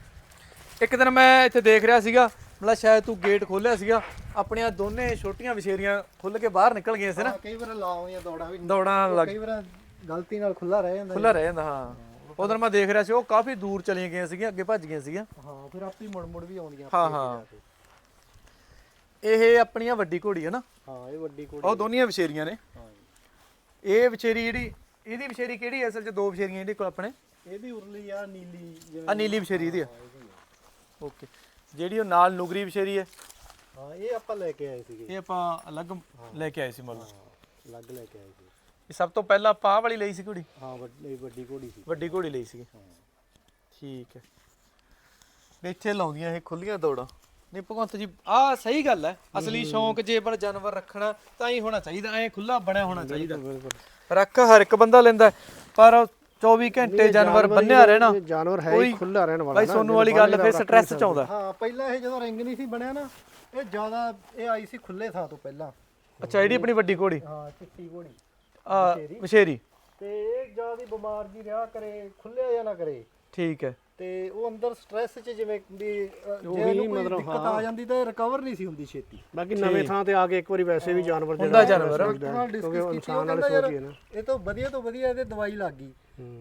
S1: ਇੱਕ ਦਿਨ ਮੈਂ ਇੱਥੇ ਦੇਖ ਰਿਹਾ ਸੀਗਾ ਮਤਲਬ ਸ਼ਾਇਦ ਤੂੰ ਗੇਟ ਖੋਲਿਆ ਸੀਗਾ ਆਪਣੀਆਂ ਦੋਨੇ ਛੋਟੀਆਂ ਵਿਸ਼ੇਰੀਆਂ ਖੁੱਲ ਕੇ ਬਾਹਰ ਨਿਕਲ ਗਈਆਂ ਸੀ ਨਾ।
S4: ਕਈ ਵਾਰ ਲਾਉਂਦੀਆਂ ਦੌੜਾਂ ਵੀ
S1: ਦੌੜਾਂ ਲੱਗ
S4: ਕਈ ਵਾਰ ਗਲਤੀ ਨਾਲ ਖੁੱਲਾ ਰਹਿ ਜਾਂਦਾ
S1: ਖੁੱਲਾ ਰਹਿ ਜਾਂਦਾ ਹਾਂ। ਉਦੋਂ ਮੈਂ ਦੇਖ ਰਿਹਾ ਸੀ ਉਹ ਕਾਫੀ ਦੂਰ ਚਲੀਆਂ ਗਈਆਂ ਸੀਗੀਆਂ ਅੱਗੇ ਭੱਜ ਗਈਆਂ ਸੀਗੀਆਂ।
S4: ਹਾਂ ਫਿਰ ਆਪੇ ਮੁੜ ਮੁੜ ਵੀ ਆਉਂਦੀਆਂ
S1: ਹਾਂ ਹਾਂ। ਇਹ ਆਪਣੀਆਂ ਵੱਡੀ ਘੋੜੀ ਹੈ ਨਾ?
S2: ਹਾਂ ਇਹ ਵੱਡੀ ਕੋੜੀ
S1: ਉਹ ਦੋਨੀਆਂ ਵਿਸ਼ੇਰੀਆਂ ਨੇ। ਇਹ ਵਿਸ਼ੇਰੀ ਜਿਹੜੀ ਇਹਦੀ ਵਿਸ਼ੇਰੀ ਕਿਹੜੀ ਹੈ ਅਸਲ 'ਚ? ਦੋ ਵਿਸ਼ੇਰੀਆਂ ਇਹਦੇ ਕੋਲ ਆਪਣੇ।
S2: ਇਹਦੀ ਉਰਲੀ ਆ ਨੀਲੀ ਜਿਵੇਂ
S1: ਆ ਨੀਲੀ ਵਿਸ਼ੇਰੀ ਇਹਦੀ ਆ। ਓਕੇ। ਜਿਹੜੀ ਉਹ ਨਾਲ ਨੁਗਰੀ ਵਿਸ਼ੇਰੀ ਹੈ।
S2: ਹਾਂ ਇਹ ਆਪਾਂ ਲੈ ਕੇ ਆਏ ਸੀਗੇ।
S1: ਇਹ ਆਪਾਂ ਅਲੱਗ ਲੈ ਕੇ ਆਏ ਸੀ ਮੁੱਲ
S2: ਅਲੱਗ ਲੈ ਕੇ ਆਏ ਸੀ।
S1: ਇਹ ਸਭ ਤੋਂ ਪਹਿਲਾਂ ਆਪਾਂ ਆਹ ਵਾਲੀ ਲਈ ਸੀ ਘੋੜੀ?
S2: ਹਾਂ ਵੱਡੀ ਵੱਡੀ ਕੋੜੀ ਸੀ।
S1: ਵੱਡੀ ਘੋੜੀ ਲਈ ਸੀ ਠੀਕ ਹੈ। ਇੱਥੇ ਲਾਉਂਦੀਆਂ ਇਹ ਖੁੱਲੀਆਂ ਦੌੜਾਂ। ਨਹੀਂ ਭਗਵੰਤ ਜੀ ਆਹ ਸਹੀ ਗੱਲ ਹੈ। ਅਸਲੀ ਸ਼ੌਂਕ ਜੇ ਪਰ ਜਾਨਵਰ ਰੱਖਣਾ ਤਾਂ ਹੀ ਹੋਣਾ ਚਾਹੀਦਾ ਐ ਖੁੱਲਾ ਬਣਿਆ ਹੋਣਾ ਚਾਹੀਦਾ। ਰੱਖ ਹਰ ਇੱਕ ਬੰਦਾ ਲੈਂਦਾ ਪਰ 24 ਘੰਟੇ ਜਾਨਵਰ ਬੰਨਿਆ ਰਹਿਣਾ
S2: ਜਾਨਵਰ ਹੈ ਹੀ ਖੁੱਲਾ ਰਹਿਣ ਵਾਲਾ
S1: ਬਾਈ ਸੋਨੂੰ ਵਾਲੀ ਗੱਲ ਫਿਰ ਸਟ੍ਰੈਸ ਚ ਆਉਂਦਾ
S4: ਹਾਂ। ਪਹਿਲਾਂ ਇਹ ਜਦੋਂ ਰਿੰਗ ਨਹੀਂ ਸੀ ਬਣਿਆ ਨਾ ਇਹ ਜ਼ਿਆਦਾ ਇਹ ਆਈ ਸੀ ਖੁੱਲੇ ਥਾਂ ਤੋਂ ਪਹਿਲਾਂ।
S1: ਅੱਛਾ ਜਿਹੜੀ ਆਪਣੀ ਵੱਡੀ ਘੋੜੀ?
S4: ਹਾਂ ਚਿੱਟੀ ਘੋੜੀ।
S1: ਆ ਵਿਸ਼ੇਰੀ
S4: ਤੇ ਇਹ ਜ਼ਿਆਦਾ ਬਿਮਾਰ ਜੀ ਰਿਹਾ ਕਰੇ ਖੁੱਲਿਆ ਜਾਂ ਨਾ ਕਰੇ।
S1: ਠੀਕ ਹੈ।
S4: ਤੇ ਉਹ ਅੰਦਰ ਸਟ੍ਰੈਸ 'ਚ ਜਿਵੇਂ ਵੀ ਅ, ਜੇ
S2: ਉਹੀ
S4: ਇਹਨੂੰ ਕੋਈ
S2: ਮਤਲਬ
S4: ਦਿੱਕਤ ਆ ਜਾਂਦੀ ਤਾਂ ਰਿਕਵਰ ਨਹੀਂ ਸੀ ਹੁੰਦੀ ਛੇਤੀ।
S2: ਬਾਕੀ ਨਵੇਂ ਥਾਂ ਤੇ ਆ ਕੇ ਇੱਕ ਵਾਰੀ ਵੈਸੇ ਵੀ ਜਾਨਵਰ
S1: ਹੁੰਦਾ ਜਾਨਵਰ।
S4: ਡਾਕਟਰ ਨਾਲ
S2: ਕਿਉਂਕਿ
S4: ਡਿਸਕਸ
S2: ਉਹ
S4: ਕੀਤੀ
S2: ਇਨਸਾਨ ਵਾਲੀ
S4: ਕਹਿੰਦਾ
S2: ਸੋਚ ਹੀ ਹੈ
S4: ਯਾਰ
S2: ਨਾ।
S4: ਇਹ ਤਾਂ ਵਧੀਆ ਤੋਂ ਵਧੀਆ ਇਹਦੇ ਦਵਾਈ ਲੱਗ ਗਈ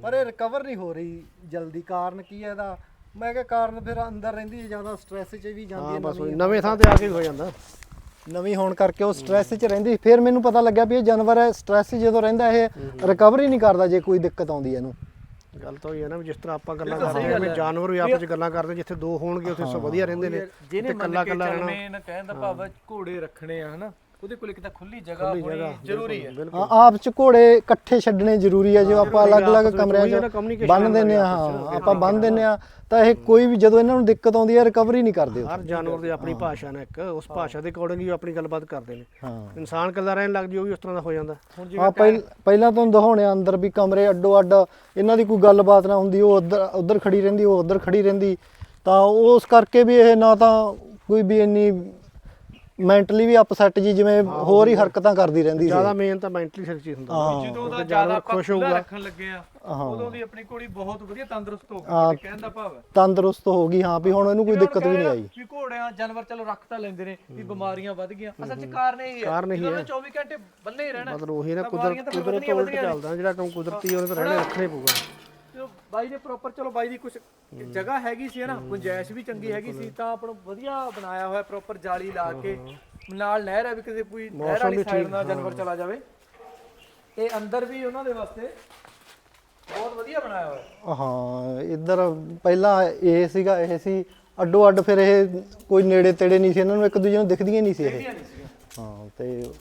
S4: ਪਰ ਇਹ ਰਿਕਵਰ ਨਹੀਂ ਹੋ ਰਹੀ ਜਲਦੀ। ਕਾਰਨ ਕੀ ਹੈ ਇਹਦਾ? ਮੈਂ ਕਿਹਾ ਕਾਰਨ ਫਿਰ ਅੰਦਰ ਰਹਿੰਦੀ ਹੈ ਜ਼ਿਆਦਾ ਸਟ੍ਰੈਸ 'ਚ ਵੀ ਜਾਂਦੀ
S2: ਹਾਂ
S4: ਹੈ
S2: ਬਸ
S4: ਨਵੀਂ।
S2: ਉਹੀ, ਨਵੇਂ ਥਾਂ ਤੇ ਆ ਕੇ ਹੀ ਹੋ ਜਾਂਦਾ।
S4: ਨਵੀਂ ਹੋਣ ਕਰਕੇ ਉਹ ਸਟ੍ਰੈਸ 'ਚ ਰਹਿੰਦੀ। ਫਿਰ ਮੈਨੂੰ ਪਤਾ ਲੱਗਿਆ ਵੀ ਇਹ ਜਾਨਵਰ ਹੈ ਸਟ੍ਰੈਸ ਜਦੋਂ ਰਹਿੰਦਾ ਇਹ ਰਿਕਵਰ ਨਹੀਂ ਕਰਦਾ ਜੇ ਕੋਈ ਦਿੱਕਤ ਆਉਂਦੀ ਹੈ ਇਹਨੂੰ।
S2: ਗੱਲ ਤਾਂ ਹੋਈ ਹੈ ਨਾ ਵੀ ਜਿਸ ਤਰ੍ਹਾਂ ਆਪਾਂ ਗੱਲਾਂ ਕਰਦੇ ਹਾਂ ਜਾਨਵਰ ਵੀ ਆਪਸ ਵਿੱਚ ਗੱਲਾਂ ਕਰਦੇ ਜਿੱਥੇ ਦੋ ਹੋਣਗੇ ਉੱਥੇ ਸਭ ਵਧੀਆ ਰਹਿੰਦੇ ਨੇ।
S1: ਜਿਹਨੇ
S2: ਕੱਲਾ ਕੱਲਾ ਰਹਿਣਾ।
S1: ਚੱਲਵੇਂ ਕਹਿਣ ਦਾ ਭਾਵ ਹੈ ਘੋੜੇ ਰੱਖਣੇ ਆ ਹਨਾ? ਉਹਦੇ ਕੋਲ ਇੱਕ ਤਾਂ ਖੁੱਲੀ ਜਗ੍ਹਾ ਹੋਣੀ ਜ਼ਰੂਰੀ ਹੈ।
S4: ਹਾਂ, ਆਪ ਚ ਘੋੜੇ ਇਕੱਠੇ ਛੱਡਣੇ ਜ਼ਰੂਰੀ ਹੈ ਜੋ ਆਪਾਂ ਅਲੱਗ-ਅਲੱਗ ਕਮਰਿਆਂ
S2: ਉਹੀ ਹੈ ਨਾ,
S4: 'ਚ
S2: communication
S4: ਬੰਨ ਦਿੰਨੇ ਆ ਹਾਂ ਆਪਾਂ ਬੰਨ ਦਿੰਨੇ ਆ ਤਾਂ ਇਹ ਕੋਈ ਵੀ ਜਦੋਂ ਇਹਨਾਂ ਨੂੰ ਦਿੱਕਤ ਆਉਂਦੀ ਹੈ ਰਿਕਵਰੀ ਨਹੀਂ ਕਰਦੇ ਉਹ।
S2: ਹਰ ਜਾਨਵਰ ਦੀ ਆਪਣੀ ਭਾਸ਼ਾ ਨੇ ਇੱਕ ਉਸ ਭਾਸ਼ਾ ਦੇ ਅਕੋਰਡਿੰਗ ਹੀ ਉਹ ਆਪਣੀ ਗੱਲਬਾਤ ਕਰਦੇ ਨੇ।
S4: ਹਾਂ।
S2: ਇਨਸਾਨ ਕੱਲਾ ਰਹਿਣ ਲੱਗ ਜੀ ਉਹ ਵੀ ਉਸ ਤਰ੍ਹਾਂ ਦਾ ਹੋ ਜਾਂਦਾ।
S4: ਹਾਂ ਪਹਿਲ ਪਹਿਲਾਂ ਤੁਹਾਨੂੰ ਦਿਖਾਉਣੇ ਆ ਅੰਦਰ ਵੀ ਕਮਰੇ ਅੱਡੋ ਅੱਡ ਇਹਨਾਂ ਦੀ ਕੋਈ ਗੱਲਬਾਤ ਨਾ ਹੁੰਦੀ ਉਹ ਉਧਰ ਉਧਰ ਖੜੀ ਰਹਿੰਦੀ ਉਹ ਉਧਰ ਖੜੀ ਰਹਿੰਦੀ ਤਾਂ ਉਸ ਕਰਕੇ ਵੀ ਇਹ ਨਾ ਤਾਂ ਕੋਈ ਵੀ ਇੰਨੀ ਮੈਂਟਲੀ ਵੀ ਅਪਸੈਟ ਜੀ ਜਿਵੇਂ ਹੋਰ ਹੀ ਹਰਕਤਾਂ ਕਰਦੀ ਰਹਿੰਦੀ ਸੀ।
S2: ਜ਼ਿਆਦਾ ਮੇਨ ਤਾਂ ਮੈਂਟਲੀ ਸੱਚੀ ਹੁੰਦਾ
S4: ਹਾਂ।
S1: ਜਦੋਂ ਦਾ ਜ਼ਿਆਦਾ ਖੁਸ਼ ਹੋਊਗਾ। ਰੱਖਣ ਲੱਗੇ ਆ ਉਦੋਂ ਦੀ ਆਪਣੀ ਘੋੜੀ ਬਹੁਤ ਵਧੀਆ ਤੰਦਰੁਸਤ ਹੋ ਗਈ ਕਹਿਣ ਦਾ ਭਾਵ ਹੈ।
S4: ਤੰਦਰੁਸਤ ਹੋ ਗਈ ਹਾਂ ਵੀ ਹੁਣ ਇਹਨੂੰ ਕੋਈ ਦਿੱਕਤ ਵੀ ਨਹੀਂ ਆਈ।
S1: ਵੀ ਘੋੜਿਆਂ ਜਾਨਵਰ ਚਲੋ ਰੱਖ ਤਾਂ ਲੈਂਦੇ ਨੇ ਵੀ ਬਿਮਾਰੀਆਂ ਵੱਧ ਗਈਆਂ। ਅਸਲ 'ਚ ਕਾਰਨ ਇਹ ਹੈ
S2: ਕਾਰਨ ਇਹੀ
S1: ਜਦੋਂ ਉਹਨੇ 24 ਘੰਟੇ ਬੰਨੇ ਹੀ ਰਹਿਣਾ
S2: ਮਤਲਬ ਉਹੀ ਨਾ
S1: ਤਾਂ
S2: ਕੁਦਰਤ
S1: ਬਿਮਾਰੀਆਂ ਤਾਂ ਫਿਰ
S2: ਕੁਦਰਤ ਤੋਂ ਉਲਟ ਚੱਲਦਾ ਜਿਹੜਾ ਕੰਮ ਕੁਦਰਤੀ ਉਹਨੇ ਤਾਂ ਰਹਿਣਾ ਰੱਖਣਾ ਪਊਗਾ।
S1: ਚਲੋ ਬਾਈ ਨੇ ਪ੍ਰੋਪਰ ਚਲੋ ਬਾਈ ਦੀ ਕੁਝ ਜਗ੍ਹਾ ਹੈਗੀ ਸੀ ਨਾ? ਗੁੰਜਾਇਸ਼ ਵੀ ਚੰਗੀ ਹੈਗੀ ਸੀ ਤਾਂ ਆਪਾਂ ਨੂੰ ਵਧੀਆ ਬਣਾਇਆ ਹੋਇਆ ਪ੍ਰੋਪਰ ਜਾਲੀ ਲਾ ਕੇ ਨਾਲ ਨਹਿਰ ਹੈ ਵੀ ਕਿਸੇ ਕੋਈ ਨਹਿਰ ਵਾਲੀ ਸਾਈਡ ਨਾਲ ਜਾਨਵਰ ਚਲਾ ਜਾਵੇ। ਇਹ ਅੰਦਰ ਵੀ ਉਹਨਾਂ ਦੇ ਵਾਸਤੇ ਬਹੁਤ ਵਧੀਆ ਬਣਾਇਆ ਹੋਇਆ।
S4: ਹਾਂ ਇੱਧਰ ਪਹਿਲਾਂ ਇਹ ਸੀਗਾ ਇਹ ਸੀ ਅੱਡੋ ਅੱਡ ਫਿਰ ਇਹ ਕੋਈ ਨੇੜੇ ਤੇੜੇ ਨਹੀਂ ਸੀ ਇਹਨਾਂ ਨੂੰ ਇੱਕ ਦੂਜੇ ਨੂੰ ਦਿਖਦੀਆਂ ਨਹੀਂ ਸੀ ਇਹ। ਹਾਂ ਤੇ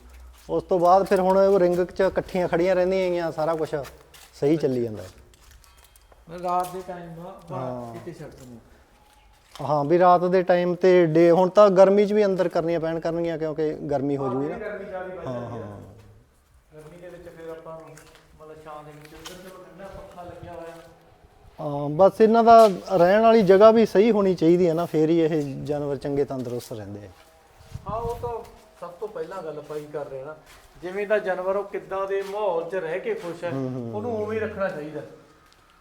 S4: ਉਸ ਤੋਂ ਬਾਅਦ ਫਿਰ ਹੁਣ ਉਹ ਰਿੰਗ 'ਚ ਇਕੱਠੀਆਂ ਖੜੀਆਂ ਰਹਿੰਦੀਆਂ ਹੈਗੀਆਂ ਸਾਰਾ ਕੁਝ ਸਹੀ ਚੱਲੀ ਜਾਂਦਾ। ਹੈ।
S1: ਰਾਤ ਦੇ ਟਾਈਮ ਬਾਹਰ ਕਿਤੇ ਛੱਡ ਦਿੰਦੇ
S4: ਹਾਂ ਵੀ ਰਾਤ ਦੇ ਟਾਈਮ ਤੇ ਡੇ ਹੁਣ ਤਾਂ ਗਰਮੀ 'ਚ ਵੀ ਅੰਦਰ ਕਰਨੀਆਂ ਪੈਣ ਕਰਨਗੀਆਂ ਕਿਉਂਕਿ ਗਰਮੀ ਹੋ ਜੂਗੀ ਨਾ।
S1: ਗਰਮੀ ਜ਼ਿਆਦਾ ਵੱਧ ਜਾਂਦੀ ਹੈ। ਗਰਮੀ ਦੇ ਵਿੱਚ ਫਿਰ ਆਪਾਂ ਨੂੰ ਮਤਲਬ ਛਾਂ ਦੇ ਵਿੱਚ ਉੱਧਰ ਚਲੋ ਠੰਡਾ ਪੱਖਾ ਲੱਗਿਆ ਹੋਇਆ।
S4: ਹਾਂ ਬਸ ਇਹਨਾਂ ਦਾ ਰਹਿਣ ਵਾਲੀ ਜਗ੍ਹਾ ਵੀ ਸਹੀ ਹੋਣੀ ਚਾਹੀਦੀ ਹੈ ਨਾ ਫੇਰ ਹੀ ਇਹ ਜਾਨਵਰ ਚੰਗੇ ਤੰਦਰੁਸਤ ਰਹਿੰਦੇ ਆ।
S1: ਹਾਂ ਉਹ ਤਾਂ ਸਭ ਤੋਂ ਪਹਿਲਾਂ ਗੱਲ ਹੀ ਕਰ ਰਹੇ ਨਾ। ਜਿਵੇਂ ਦਾ ਜਾਨਵਰ ਉਹ ਕਿੱਦਾਂ ਦੇ ਮਾਹੌਲ 'ਚ ਰਹਿ ਕੇ ਖੁਸ਼ ਹੈ। ਉਹਨੂੰ ਉਵੇਂ ਹੀ ਰੱਖਣਾ ਚਾਹੀਦਾ।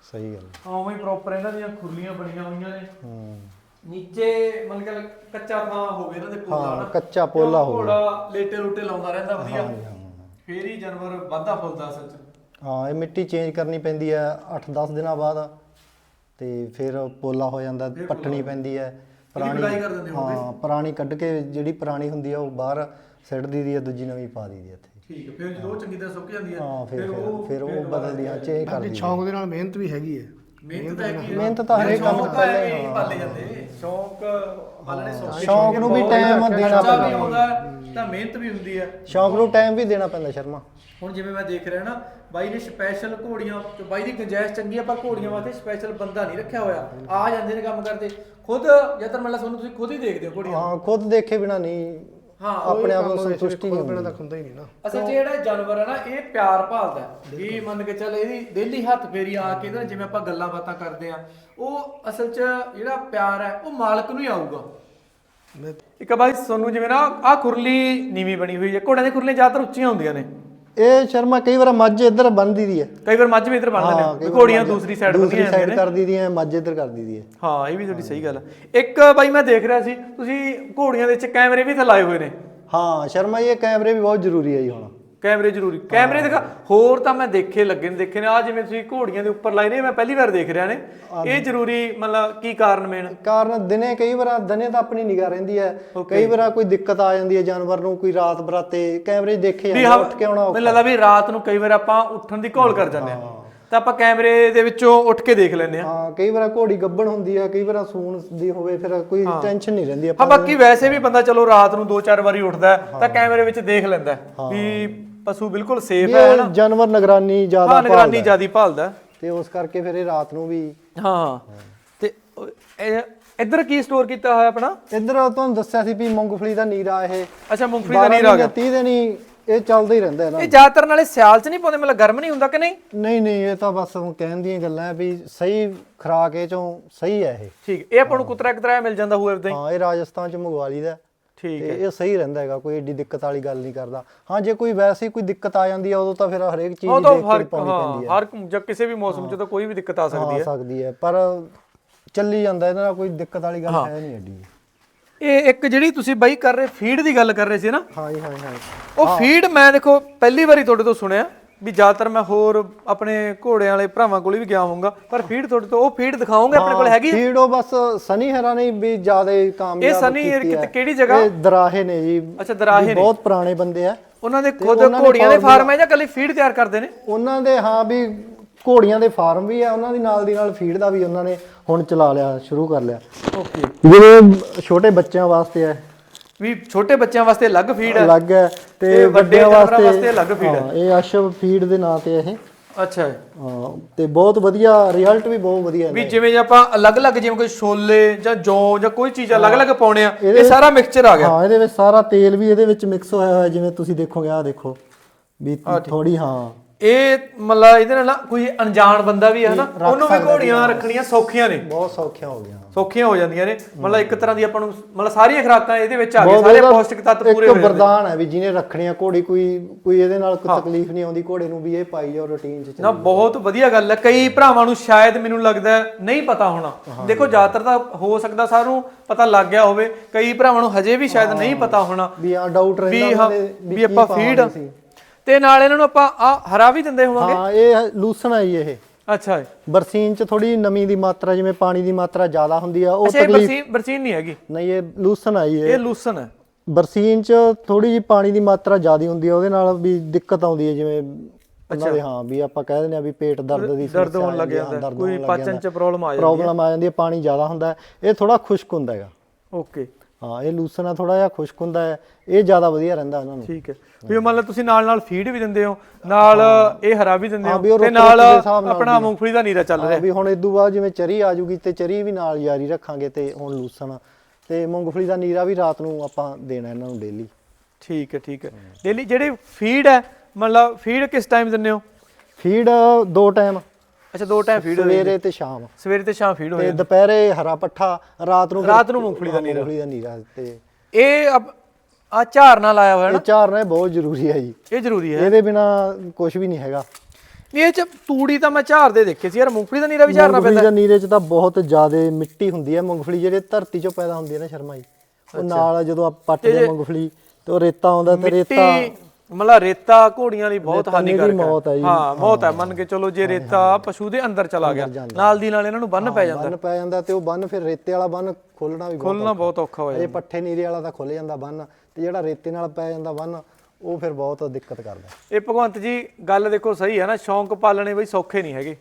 S4: ਸਹੀ ਗੱਲ
S1: ਹਾਂ। ਉਵੇਂ ਹੀ ਪ੍ਰੋਪਰ ਇਹਨਾਂ ਦੀਆਂ ਖੁਰਲੀਆਂ ਬਣੀਆਂ ਹੋਈਆਂ ਨੇ।
S4: ਹੂੰ।
S1: ਨੀਚੇ ਮਤਲਬ ਕਿ ਕੱਚਾ ਥਾਂ ਹੋਵੇ ਇਹਨਾਂ ਦੇ ਪੋਲਾ
S4: ਹਾਂ, ਕੱਚਾ ਪੋਲਾ ਹੋਵੇ।
S1: ਘੋੜਾ ਲੇਟੇ ਲੁੱਟੇ ਲਾਉਂਦਾ ਰਹਿੰਦਾ ਵਧੀਆ। ਫੇਰ ਹੀ ਜਾਨਵਰ ਵਾਧਾ ਫੁੱਲਦਾ ਅਸਲ 'ਚ।
S4: ਹਾਂ ਇਹ ਮਿੱਟੀ ਚੇਂਜ ਕਰਨੀ ਪੈਂਦੀ ਹੈ 8-10 ਦਿਨਾਂ ਬਾਅਦ। ਤੇ ਫਿਰ ਪੋਲਾ ਹੋ ਜਾਂਦਾ ਪੱਟਣੀ ਪੈਂਦੀ ਹੈ।
S1: ਕਰ ਦਿੰਦੇ
S4: ਹਾਂ ਪੁਰਾਣੀ ਕੱਢ ਕੇ ਜਿਹੜੀ ਪੁਰਾਣੀ ਹੁੰਦੀ ਆ ਉਹ ਬਾਹਰ ਸਿੱਟ ਦੀਦੀ ਹੈ ਦੂਜੀ ਨਵੀਂ ਪਾ ਦੀਦੀ ਹੈ ਇੱਥੇ।
S1: ਠੀਕ ਹੈ ਫਿਰ ਜਦੋਂ ਉਹ ਚੰਗੀ ਤਰ੍ਹਾਂ ਸੁੱਕ ਜਾਂਦੀ ਹੈ
S4: ਹਾਂ ਫਿਰ ਫਿਰ- ਫਿਰ ਉਹ ਬਦਲਦੀ ਹਾਂ ਚੇਂਜ ਕਰਦੀ
S2: ਬਾਕੀ ਸ਼ੌਂਕ ਦੇ ਨਾਲ ਮਿਹਨਤ ਵੀ ਹੈਗੀ ਹੈ।
S1: ਮਿਹਨਤ ਤਾਂ ਹੈਗੀ ਹੈ।
S4: ਮਿਹਨਤ ਤਾਂ ਹਰੇਕ ਕੰਮ
S1: ਸ਼ੌਂਕ ਤਾਂ ਹੀ ਪਾਲੇ ਜਾਂਦੇ। ਸ਼ੌਂਕ ਪਾਲਣੇ ਸੌਖੇ
S4: ਸ਼ੌਂਕ ਨੂੰ ਵੀ ਟਾਈਮ ਦੇਣਾ
S1: ਖਰਚਾ ਵੀ
S4: ਪੈਂਦਾ
S1: ਆਉਂਦਾ ਹੈ, ਤਾਂ ਮਿਹਨਤ ਵੀ ਹੁੰਦੀ ਹੈ।
S4: ਸ਼ੌਂਕ ਨੂੰ ਟਾਈਮ ਵੀ ਦੇਣਾ ਪੈਂਦਾ ਸ਼ਰਮਾ।
S1: ਹੁਣ ਜਿਵੇਂ ਮੈਂ ਦੇਖ ਰਿਹਾ ਨਾ ਬਾਈ ਨੇ ਸਪੈਸ਼ਲ ਘੋੜੀਆਂ ਤੇ ਬਾਈ ਦੀ ਗੁੰਜਾਇਸ਼ ਚੰਗੀ ਆ ਪਰ ਘੋੜੀਆਂ ਵਾਸਤੇ ਸਪੈਸ਼ਲ ਬੰਦਾ ਨਹੀਂ ਰੱਖਿਆ ਹੋਇਆ। ਆ ਜਾਂਦੇ ਨੇ ਕੰਮ ਕਰਦੇ। ਖੁਦ ਜਤਰ ਮੱਲਾ ਤੁਹਾਨੂੰ ਤੁਸੀਂ ਖੁਦ ਹੀ ਦੇਖਦੇ ਹੋ ਘੋੜੀਆਂ।
S4: ਹਾਂ ਖੁਦ ਦੇਖੇ ਬਿਨਾ ਨਹੀਂ
S1: ਹਾਂ
S4: ਆਪਣੇ ਆਪ ਨੂੰ ਸੰਤੁਸ਼ਟੀ ਨਹੀਂ
S2: ਬਿਨਾਂ
S4: ਹੁੰਦੀ।
S2: ਤਾਂ ਹੁੰਦਾ ਹੀ ਨਹੀਂ ਨਾ।
S1: ਅਸਲ 'ਚ ਜਿਹੜਾ ਇਹ ਜਾਨਵਰ ਹੈ ਨਾ ਇਹ ਪਿਆਰ ਭਾਲਦਾ ਹੈ। ਵੀ ਮੰਨ ਕੇ ਚੱਲ ਇਹਦੀ ਡੇਲੀ ਹੱਥ ਫੇਰੀ ਆ ਕੇ ਨਾਲ ਜਿਵੇਂ ਆਪਾਂ ਗੱਲਾਂ ਬਾਤਾਂ ਕਰਦੇ ਆ ਉਹ ਅਸਲ 'ਚ ਜਿਹੜਾ ਪਿਆਰ ਹੈ ਉਹ ਮਾਲਕ ਨੂੰ ਹੀ ਆਊਗਾ।
S2: ਮੈਂ
S1: ਇੱਕ ਬਾਈ ਤੁਹਾਨੂੰ ਜਿਵੇਂ ਨਾ ਆ ਖੁਰਲੀ ਨੀਵੀਂ ਬਣੀ ਹੋਈ ਹੈ ਘੋੜਿਆਂ ਦੀਆਂ ਖੁਰਲੀਆਂ ਜ਼ਿਆਦਾਤਰ ਉੱਚੀਆਂ ਹੁੰਦੀਆਂ ਨੇ।
S4: ਇਹ ਸ਼ਰਮਾ ਕਈ ਵਾਰ ਮੱਝ ਇੱਧਰ ਬੰਨਦੀ ਦੀ ਹੈ।
S1: ਕਈ ਵਾਰ ਮੱਝ ਵੀ ਇੱਧਰ
S4: ਹਾਂ,
S1: ਨੇ
S4: ਕਈ
S1: ਵੀ
S4: ਵਾਰ
S1: ਘੋੜੀਆਂ
S4: ਮੱਝ
S1: ਦੂਸਰੀ ਸਾਈਡ
S4: ਦੂਸਰੀ ਸਾਈਡ
S1: ਨੇ।
S4: ਕਰ ਦੀਦੀ ਹੈ ਮੱਝ ਇੱਧਰ ਕਰ ਦੀਦੀ ਹੈ।
S1: ਹਾਂ ਇਹ ਵੀ ਤੁਹਾਡੀ ਸਹੀ ਗੱਲ ਹੈ ਇੱਕ ਬਾਈ ਮੈਂ ਦੇਖ ਰਿਹਾ ਸੀ ਤੁਸੀਂ ਘੋੜੀਆਂ ਦੇ ਵਿੱਚ ਕੈਮਰੇ ਵੀ ਤੇ ਲਾਏ ਹੋਏ ਨੇ।
S4: ਹਾਂ ਸ਼ਰਮਾ ਜੀ, ਇਹ ਕੈਮਰੇ ਵੀ ਬਹੁਤ ਜ਼ਰੂਰੀ ਹੈ ਜੀ ਹੁਣ।
S1: ਕੈਮਰੇ ਜ਼ਰੂਰੀ। ਕੈਮਰੇ ਦਿਖਾ ਹੋਰ ਤਾਂ ਮੈਂ ਦੇਖੇ ਲੱਗੇ ਨੇ ਦੇਖੇ ਨੇ। ਆ ਜਿਵੇਂ ਤੁਸੀਂ ਘੋੜੀਆਂ ਦੇ ਉੱਪਰ ਲਾਏ ਨੇ ਮੈਂ ਪਹਿਲੀ ਵਾਰ ਦੇਖ ਰਿਹਾ ਨੇ। ਇਹ ਜ਼ਰੂਰੀ ਮਤਲਬ ਕੀ ਕਾਰਨ ਮੇਨ?
S4: ਕਾਰਨ ਦਿਨੇ ਕਈ ਵਾਰ ਦਿਨੇ ਤਾਂ ਆਪਣੀ ਨਿਗਾਹ ਰਹਿੰਦੀ ਹੈ। ਕਈ ਵਾਰ ਕੋਈ ਦਿੱਕਤ ਆ ਜਾਂਦੀ ਹੈ ਜਾਨਵਰ ਨੂੰ ਕੋਈ ਰਾਤ ਬਰਾਤੇ ਕੈਮਰੇ ਦੇਖੇ ਜਾਂਦੇ ਉੱਠ ਕੇ ਆਉਣਾ
S1: ਮੈਨੂੰ ਲੱਗਦਾ ਵੀ ਰਾਤ ਨੂੰ ਕਈ ਵਾਰ ਆਪਾਂ ਉੱਠਣ ਦੀ ਘੋਲ ਕਰ ਜਾਂਦੇ ਆ। ਤਾਂ ਆਪਾਂ ਕੈਮਰੇ ਦੇ ਵਿੱਚੋਂ ਉੱਠ ਕੇ ਦੇਖ ਲੈਂਦੇ ਆ।
S4: ਹਾਂ ਕਈ ਵਾਰ ਘੋੜੀ ਗੱਬਣ ਹੁੰਦੀ ਹੈ ਕਈ ਵਾਰ ਸੂਣ ਦੀ ਹੋਵੇ ਫਿਰ ਕੋਈ ਟੈਨਸ਼ਨ ਨਹੀਂ ਰਹਿੰਦੀ
S1: ਹਾਂ
S4: ਆਪਾਂ
S1: ਬਾਕੀ ਵੈਸੇ ਵੀ ਬੰਦਾ ਚਲੋ ਰਾਤ ਨੂੰ ਦੋ ਚਾਰ ਵਾਰੀ ਉੱਠਦਾ ਤਾਂ ਕੈਮਰੇ ਵਿੱਚ ਦੇਖ ਲੈਂਦਾ ਵੀ ਪਸ਼ੂ ਬਿਲਕੁਲ ਸੇਫ ਹੈ ਹਨਾ
S4: ਜਾਨਵਰ ਨਿਗਰਾਨੀ ਜ਼ਿਆਦਾ
S1: ਹਾਂ ਨਿਗਰਾਨੀ ਜਿਆਦੀ ਭਾਲਦਾ।
S4: ਤੇ ਉਸ ਕਰਕੇ ਫਿਰ ਇਹ ਰਾਤ ਨੂੰ ਵੀ
S1: ਹਾਂ ਤੇ ਇੱਧਰ ਕੀ ਸਟੋਰ ਕੀਤਾ ਹੋਇਆ ਆਪਣਾ?
S4: ਇੱਧਰ ਤੁਹਾਨੂੰ ਦੱਸਿਆ ਸੀ ਵੀ ਮੂੰਗਫਲੀ ਦਾ ਨੀਰਾ ਇਹ
S1: ਅੱਛਾ ਮੂੰਗਫਲੀ ਦਾ ਨੀਰ ਆ ਗਿਆ।
S4: 30 ਦਿਨ ਹੀ ਇਹ ਚੱਲਦਾ ਹੀ ਰਹਿੰਦਾ ਇਹਨਾਂ
S1: ਇਹ ਜ਼ਿਆਦਾਤਰ ਨਾਲੇ ਸਿਆਲ 'ਚ ਨਹੀਂ ਪਾਉਂਦੇ ਮਤਲਬ ਗਰਮ ਨਹੀਂ ਹੁੰਦਾ ਕਿ ਨਹੀਂ?
S4: ਨਹੀਂ ਨਹੀਂ ਇਹ ਤਾਂ ਬਸ ਹੁਣ ਕਹਿਣ ਦੀਆਂ ਗੱਲਾਂ ਹੈ ਵੀ ਸਹੀ ਖਰਾਕ ਇਹ ਚੋਂ ਸਹੀ ਹੈ ਇਹ।
S1: ਠੀਕ ਇਹ ਆਪਾਂ ਨੂੰ ਕੁਤਰਾ ਕੁਤਰਾ ਮਿਲ ਜਾਂਦਾ ਹੋਊ ਇਦਾਂ ਹੀ।
S4: ਹਾਂ ਇਹ ਰਾਜਸਥਾਨ ਚ ਮੰਗਵਾ ਲਈਦਾ
S1: ਠੀਕ
S4: ਤੇ ਇਹ ਸਹੀ ਰਹਿੰਦਾ ਹੈਗਾ ਕੋਈ ਏਡੀ ਦਿੱਕਤ ਵਾਲੀ ਗੱਲ ਨਹੀਂ ਕਰਦਾ। ਹਾਂ ਜੇ ਕੋਈ ਵੈਸੇ ਹੀ ਕੋਈ ਦਿੱਕਤ ਆ ਜਾਂਦੀ ਹੈ ਉਦੋਂ ਤਾਂ ਫਿਰ ਹਰੇਕ ਚੀਜ਼
S1: ਉਹ ਤਾਂ ਹਰ
S4: ਪਾਉਣੀ ਪੈਂਦੀ
S1: ਹਾਂ ਹਰ ਜਾਂ ਕਿਸੇ ਵੀ ਮੌਸਮ 'ਚ ਤਾਂ ਕੋਈ ਵੀ ਦਿੱਕਤ ਆ ਸਕਦੀ
S4: ਆ
S1: ਹੈ।
S4: ਸਕਦੀ ਹੈ। ਪਰ ਚੱਲੀ ਜਾਂਦਾ ਇਹਦੇ ਨਾਲ ਕੋਈ ਦਿੱਕਤ ਵਾਲੀ ਗੱਲ ਹੈ। ਨਹੀਂ ਏਡੀ।
S1: ਇਹ ਇੱਕ ਜਿਹੜੀ ਤੁਸੀਂ ਬਾਈ ਕਰ ਰਹੇ ਫੀਡ ਦੀ ਗੱਲ ਕਰ ਰਹੇ ਸੀ ਨਾ?
S4: ਹਾਂ ਜੀ ਹਾਂ ਜੀ, ਹਾਂ ਜੀ।
S1: ਉਹ ਫੀਡ ਮੈਂ ਦੇਖੋ ਪਹਿਲੀ ਵਾਰੀ ਤੁਹਾਡੇ ਤੋਂ ਸੁਣਿਆ। ਵੀ ਜ਼ਿਆਦਾਤਰ ਮੈਂ ਹੋਰ ਆਪਣੇ ਘੋੜਿਆਂ ਵਾਲੇ ਭਰਾਵਾਂ ਕੋਲ ਵੀ ਗਿਆ ਹੋਊਂਗਾ ਪਰ ਫੀਡ ਤੁਹਾਡੇ ਤੋਂ ਉਹ ਫੀਡ ਦਿਖਾਓਗੇ ਆਪਣੇ ਕੋਲ ਹੈਗੀ?
S4: ਫੀਡ ਉਹ ਬਸ ਸਨੀ ਹਰਾ ਨੇ ਵੀ ਜ਼ਿਆਦਾ ਕਾਮਯਾਬ
S1: ਇਹ ਸਨੀ ਕਿਹੜੀ ਜਗ੍ਹਾ?
S4: ਇਹ ਦਰਾਹੇ ਨੇ ਜੀ।
S1: ਅੱਛਾ ਦਰਾਹੇ ਨੇ।
S4: ਬਹੁਤ ਪੁਰਾਣੇ ਬੰਦੇ ਆ।
S1: ਉਹਨਾਂ ਦੇ ਖੁਦ ਘੋੜੀਆਂ ਦੇ ਫਾਰਮ ਹੈ ਜਾਂ ਕੱਲੀ ਫੀਡ ਤਿਆਰ ਕਰਦੇ ਨੇ?
S4: ਉਹਨਾਂ ਦੇ ਹਾਂ ਵੀ ਘੋੜੀਆਂ ਦੇ ਫਾਰਮ ਵੀ ਆ ਉਹਨਾਂ ਦੀ ਨਾਲ ਦੀ ਨਾਲ ਫੀਡ ਦਾ ਵੀ ਉਹਨਾਂ ਨੇ ਹੁਣ ਚਲਾ ਲਿਆ ਸ਼ੁਰੂ ਕਰ ਲਿਆ।
S1: ਓਕੇ।
S4: ਜਿਹੜੇ ਛੋਟੇ ਬੱਚਿਆਂ ਵਾਸਤੇ ਹੈ
S1: ਵੀ ਛੋਟੇ ਬੱਚਿਆਂ ਵਾਸਤੇ ਅਲੱਗ ਫੀਡ ਹੈ
S4: ਅਲੱਗ ਹੈ
S1: ਤੇ
S4: ਤੇ
S1: ਵੱਡੇ
S4: ਵੱਡਿਆਂ ਵਾਸਤੇ
S1: ਅਲੱਗ feed ਹੈ।
S4: ਇਹ ਅਸ਼ਵ ਫੀਡ ਦੇ ਨਾਂ ਤੇ ਇਹ।
S1: ਅੱਛਾ। ਹੈ।
S4: ਤੇ ਬਹੁਤ ਵਧੀਆ ਰਿਜ਼ਲਟ ਵੀ ਬਹੁਤ ਵਧੀਆ
S1: ਵੀ
S4: ਹੈ
S1: ਜਿਵੇਂ ਜੇ ਆਪਾਂ ਅਲੱਗ-ਅਲੱਗ ਜਿਵੇਂ ਕੋਈ ਛੋਲੇ ਜਾਂ ਜੌਂ ਜਾਂ ਕੋਈ ਚੀਜ਼ ਅਲੱਗ-ਅਲੱਗ ਪਾਉਣੇ ਆ ਇਹ ਸਾਰਾ ਮਿਕਸਚਰ ਆ ਗਿਆ।
S4: ਹਾਂ ਇਹਦੇ ਵਿੱਚ ਸਾਰਾ ਤੇਲ ਵੀ ਇਹਦੇ ਵਿੱਚ ਮਿਕਸ ਹੋਇਆ ਹੋਇਆ ਜਿਵੇਂ ਤੁਸੀਂ ਦੇਖੋਗੇ ਆਹ ਦੇਖੋ। ਵੀ ਥੋੜੀ ਹਾਂ।
S1: ਇਹ ਮਤਲਬ ਇਹਦੇ ਨਾਲ ਨਾ ਕੋਈ ਅਣਜਾਣ ਬੰਦਾ ਵੀ ਹੈ ਨਾ ਉਹਨੂੰ ਵੀ ਘੋੜੀਆਂ ਰੱਖਣੀਆਂ ਸੌਖੀਆਂ ਨੇ।
S4: ਬਹੁਤ ਸੌਖੀਆਂ ਹੋ ਗਈਆਂ।
S1: ਸੌਖੀਆਂ ਹੋ ਜਾਂਦੀਆਂ ਨੇ। ਮਤਲਬ ਇੱਕ ਤਰ੍ਹਾਂ ਦੀ ਆਪਾਂ ਨੂੰ ਮਤਲਬ ਸਾਰੀਆਂ ਖੁਰਾਕਾਂ ਇਹਦੇ ਵਿੱਚ ਆ ਗਏ ਸਾਰੇ ਪੌਸ਼ਟਿਕ ਤੱਤ ਪੂਰੇ
S4: ਇੱਕ
S1: ਹੋ ਜਾਂਦੇ
S4: ਵਰਦਾਨ ਹੈ ਵੀ ਜਿਹਨੇ ਰੱਖਣੀਆਂ ਘੋੜੀ ਕੋਈ ਕੋਈ ਇਹਦੇ ਨਾਲ ਕੋਈ ਤਕਲੀਫ ਨਹੀਂ ਆਉਂਦੀ ਘੋੜੇ ਨੂੰ ਵੀ ਇਹ ਪਾਈ ਜਾਓ ਰੁਟੀਨ ਚ
S1: ਨਾ ਬਹੁਤ ਵਧੀਆ ਗੱਲ ਹੈ। ਕਈ ਭਰਾਵਾਂ ਨੂੰ ਸ਼ਾਇਦ ਮੈਨੂੰ ਲੱਗਦਾ ਨਹੀਂ ਪਤਾ ਹੋਣਾ। ਦੇਖੋ ਜ਼ਿਆਦਾਤਰ ਤਾਂ ਹੋ ਸਕਦਾ ਸਾਰਿਆਂ ਪਤਾ ਲੱਗ ਗਿਆ ਹੋਵੇ। ਕਈ ਭਰਾਵਾਂ ਨੂੰ ਹਜੇ ਵੀ ਸ਼ਾਇਦ ਨਹੀਂ ਪਤਾ ਹੋਣਾ
S4: ਵੀ ਆ ਡਾਊਟ ਰਹਿੰਦਾ
S1: ਵੀ ਆਪਾਂ ਫੀਡ। ਤੇ ਨਾਲ ਇਹਨਾਂ ਨੂੰ ਆਪਾਂ ਆ ਹਰਾ ਵੀ ਦਿੰਦੇ ਹੋਵਾਂਗੇ?
S4: ਹਾਂ ਇਹ ਲੂਸਣ ਹੈ ਜੀ ਇਹ।
S1: ਅੱਛਾ ਜੀ।
S4: ਬਰਸੀਨ ਚ ਥੋੜੀ ਨਮੀ ਦੀ ਮਾਤਰਾ ਜਿਵੇਂ ਪਾਣੀ ਦੀ ਮਾਤਰਾ ਜ਼ਿਆਦਾ ਹੁੰਦੀ ਆ ਉਹ
S1: ਅੱਛਾ ਇਹ
S4: ਤਕਲੀਫ
S1: ਬਰਸੀਨ ਬਰਸੀਨ ਨਹੀਂ ਹੈਗੀ?
S4: ਨਹੀਂ ਇਹ ਲੂਸਣ ਆਈ ਇਹ।
S1: ਇਹ ਲੂਸਨ ਹੈ।
S4: ਬਰਸੀਨ ਚ ਥੋੜੀ ਜੀ ਪਾਣੀ ਦੀ ਮਾਤਰਾ ਜ਼ਿਆਦਾ ਹੁੰਦੀ ਆ ਉਹਦੇ ਨਾਲ ਵੀ ਦਿੱਕਤ ਆਉਂਦੀ ਹੈ ਜਿਵੇਂ ਉਹਨਾਂ ਦੇ ਹਾਂ ਵੀ ਆਪਾਂ ਕਹਿ ਦਿੰਦੇ ਆ ਵੀ ਪੇਟ ਦਰਦ ਦੀ
S1: ਦਰਦ ਹੋਣ ਲੱਗ
S4: ਜਾਂਦੀ
S1: ਕੋਈ ਪਾਚਨ। ਚ ਪ੍ਰੋਬਲਮ ਆ ਜਾਂਦੀ
S4: ਪ੍ਰੋਬਲਮ ਆ ਜਾਂਦੀ ਹੈ ਪਾਣੀ ਜ਼ਿਆਦਾ ਹੁੰਦਾ ਹੈ ਇਹ ਥੋੜਾ ਖੁਸ਼ਕ ਹੁੰਦਾ ਹੈਗਾ।
S1: ਓਕੇ।
S4: ਹਾਂ ਇਹ ਲੂਸਣਾ ਥੋੜਾ ਜਿਹਾ ਖੁਸ਼ਕ ਹੁੰਦਾ ਹੈ। ਇਹ ਜ਼ਿਆਦਾ ਵਧੀਆ ਰਹਿੰਦਾ ਉਹਨਾਂ ਨੂੰ।
S1: ਠੀਕ ਹੈ। ਵੀ ਮੰਨ ਲਓ ਤੁਸੀਂ ਨਾਲ ਨਾਲ ਫੀਡ ਵੀ ਦਿੰਦੇ ਹੋ ਨਾਲ ਇਹ ਹਰਾ ਵੀ ਦਿੰਦੇ
S4: ਹਾਂ,
S1: ਤੇ ਨਾਲ ਆਪਣਾ ਮੂੰਗਫਲੀ ਦਾ ਨੀਰਾ ਚੱਲ ਰਿਹਾ।
S4: ਵੀ ਹੁਣ ਇਦੋਂ ਬਾਅਦ ਜਿਵੇਂ ਚਰੀ ਆ ਜੂਗੀ ਤੇ ਚਰੀ ਵੀ ਨਾਲ ਜਾਰੀ ਰੱਖਾਂਗੇ ਤੇ ਹੁਣ ਲੂਸਣ। ਤੇ ਮੂੰਗਫਲੀ ਦਾ ਨੀਰਾ ਵੀ ਰਾਤ ਨੂੰ ਆਪਾਂ ਦੇਣਾ ਇਹਨਾਂ ਨੂੰ ਡੇਲੀ
S1: ਠੀਕ ਹੈ ਠੀਕ ਹੈ। ਡੇਲੀ ਜਿਹੜੇ ਫੀਡ ਹੈ ਮਤਲਬ ਫੀਡ ਕਿਸ ਟਾਈਮ ਦਿੰਦੇ ਹੋ?
S4: ਫੀਡ ਦੋ ਟਾਈਮ
S1: ਅੱਛਾ ਦੋ ਟਾਈਮ ਫੀਡ
S4: ਸਵੇਰੇ ਤੇ ਸ਼ਾਮ।
S1: ਸਵੇਰੇ ਤੇ ਸ਼ਾਮ ਫੀਡ ਹੋ
S4: ਤੇ ਦੁਪਹਿਰੇ ਹਰਾ ਪੱਠਾ ਰਾਤ ਨੂੰ
S1: ਰਾਤ ਨੂੰ ਮੂੰਗਫਲੀ ਦਾ ਨੀਰਾ।
S4: ਮੂੰਗਫਲੀ ਦਾ ਨੀਰਾ ਤੇ
S1: ਇਹ ਆ ਝਾਰ ਨਾਲ ਆਇਆ ਹੋਇਆ
S4: ਇਹ
S1: ਨਾ
S4: ਝਾੜਨਾ ਬਹੁਤ ਜ਼ਰੂਰੀ ਹੈ ਜੀ।
S1: ਇਹ ਜ਼ਰੂਰੀ ਹੈ।
S4: ਇਹਦੇ ਬਿਨਾ ਕੁਝ ਵੀ ਨਹੀਂ ਹੈਗਾ।
S1: ਇਹ ਚ ਤੂੜੀ ਤਾਂ ਮੈਂ ਝਾਰ ਦੇ ਦੇਖੇ ਸੀ ਯਾਰ ਮੂੰਗਫਲੀ ਦਾ ਨੀਰਾ ਵੀ ਝਾਰਨਾ
S4: ਮੂੰਗਫਲੀ
S1: ਪੈਂਦਾ।
S4: ਦਾ ਨੀਰੇ 'ਚ ਤਾਂ ਬਹੁਤ ਜ਼ਿਆਦਾ ਮਿੱਟੀ ਹੁੰਦੀ ਹੈ। ਮੂੰਗਫਲੀ ਜਿਹੜੇ ਧਰਤੀ 'ਚੋਂ ਪੈਦਾ ਹੁੰਦੀ ਹੈ ਨਾ ਸ਼ਰਮਾ ਜੀ। ਉਹ ਨਾਲ ਜਦੋਂ ਆਪਾਂ ਪੱਟਦੇ ਮੂੰਗਫਲੀ ਤੇ ਉਹ ਰੇਤਾ ਆਉਂਦਾ ਤੇ ਰੇਤਾ
S1: ਮਤਲਬ ਰੇਤਾ ਘੋੜੀਆਂ ਲਈ ਬਹੁਤ ਹਾਨੀਕਾਰਕ
S4: ਮੌਤ ਹੈ।
S1: ਹਾਂ। ਮੌਤ ਹੈ ਮੰਨ ਕੇ ਚਲੋ ਜੇ ਰੇਤਾ ਪਸ਼ੂ ਦੇ ਅੰਦਰ ਚਲਾ ਗਿਆ ਨਾਲ ਦੀ ਨਾਲ ਇਹਨਾਂ ਨੂੰ ਬੰਨ ਪੈ ਜਾਂਦਾ।
S4: ਬੰਨ ਪੈ ਜਾਂਦਾ ਤੇ ਉਹ ਬੰਨ ਫਿਰ ਰੇਤੇ ਵਾਲਾ ਬੰਨ ਖੋਲਣਾ ਵੀ ਬਹੁਤ
S1: ਖੋਲਣਾ ਬਹੁਤ ਔਖਾ ਹੋ
S4: ਇਹ ਪੱਠੇ ਨੀਰੇ ਵਾਲਾ ਤਾਂ ਖੁੱਲ ਜਾਂਦਾ ਬੰਨ ਤੇ ਜਿਹੜਾ ਰੇਤੇ ਨਾਲ ਪੈ ਜਾਂਦਾ ਬੰਨ ਉਹ ਫਿਰ ਬਹੁਤ ਦਿੱਕਤ ਕਰਦਾ।
S1: ਇਹ ਭਗਵੰਤ ਜੀ ਗੱਲ ਦੇਖੋ ਸਹੀ ਹੈ ਨਾ ਸ਼ੌਂਕ ਪਾਲਣੇ ਬਈ ਸੌਖੇ ਨਹੀਂ ਹੈਗੇ।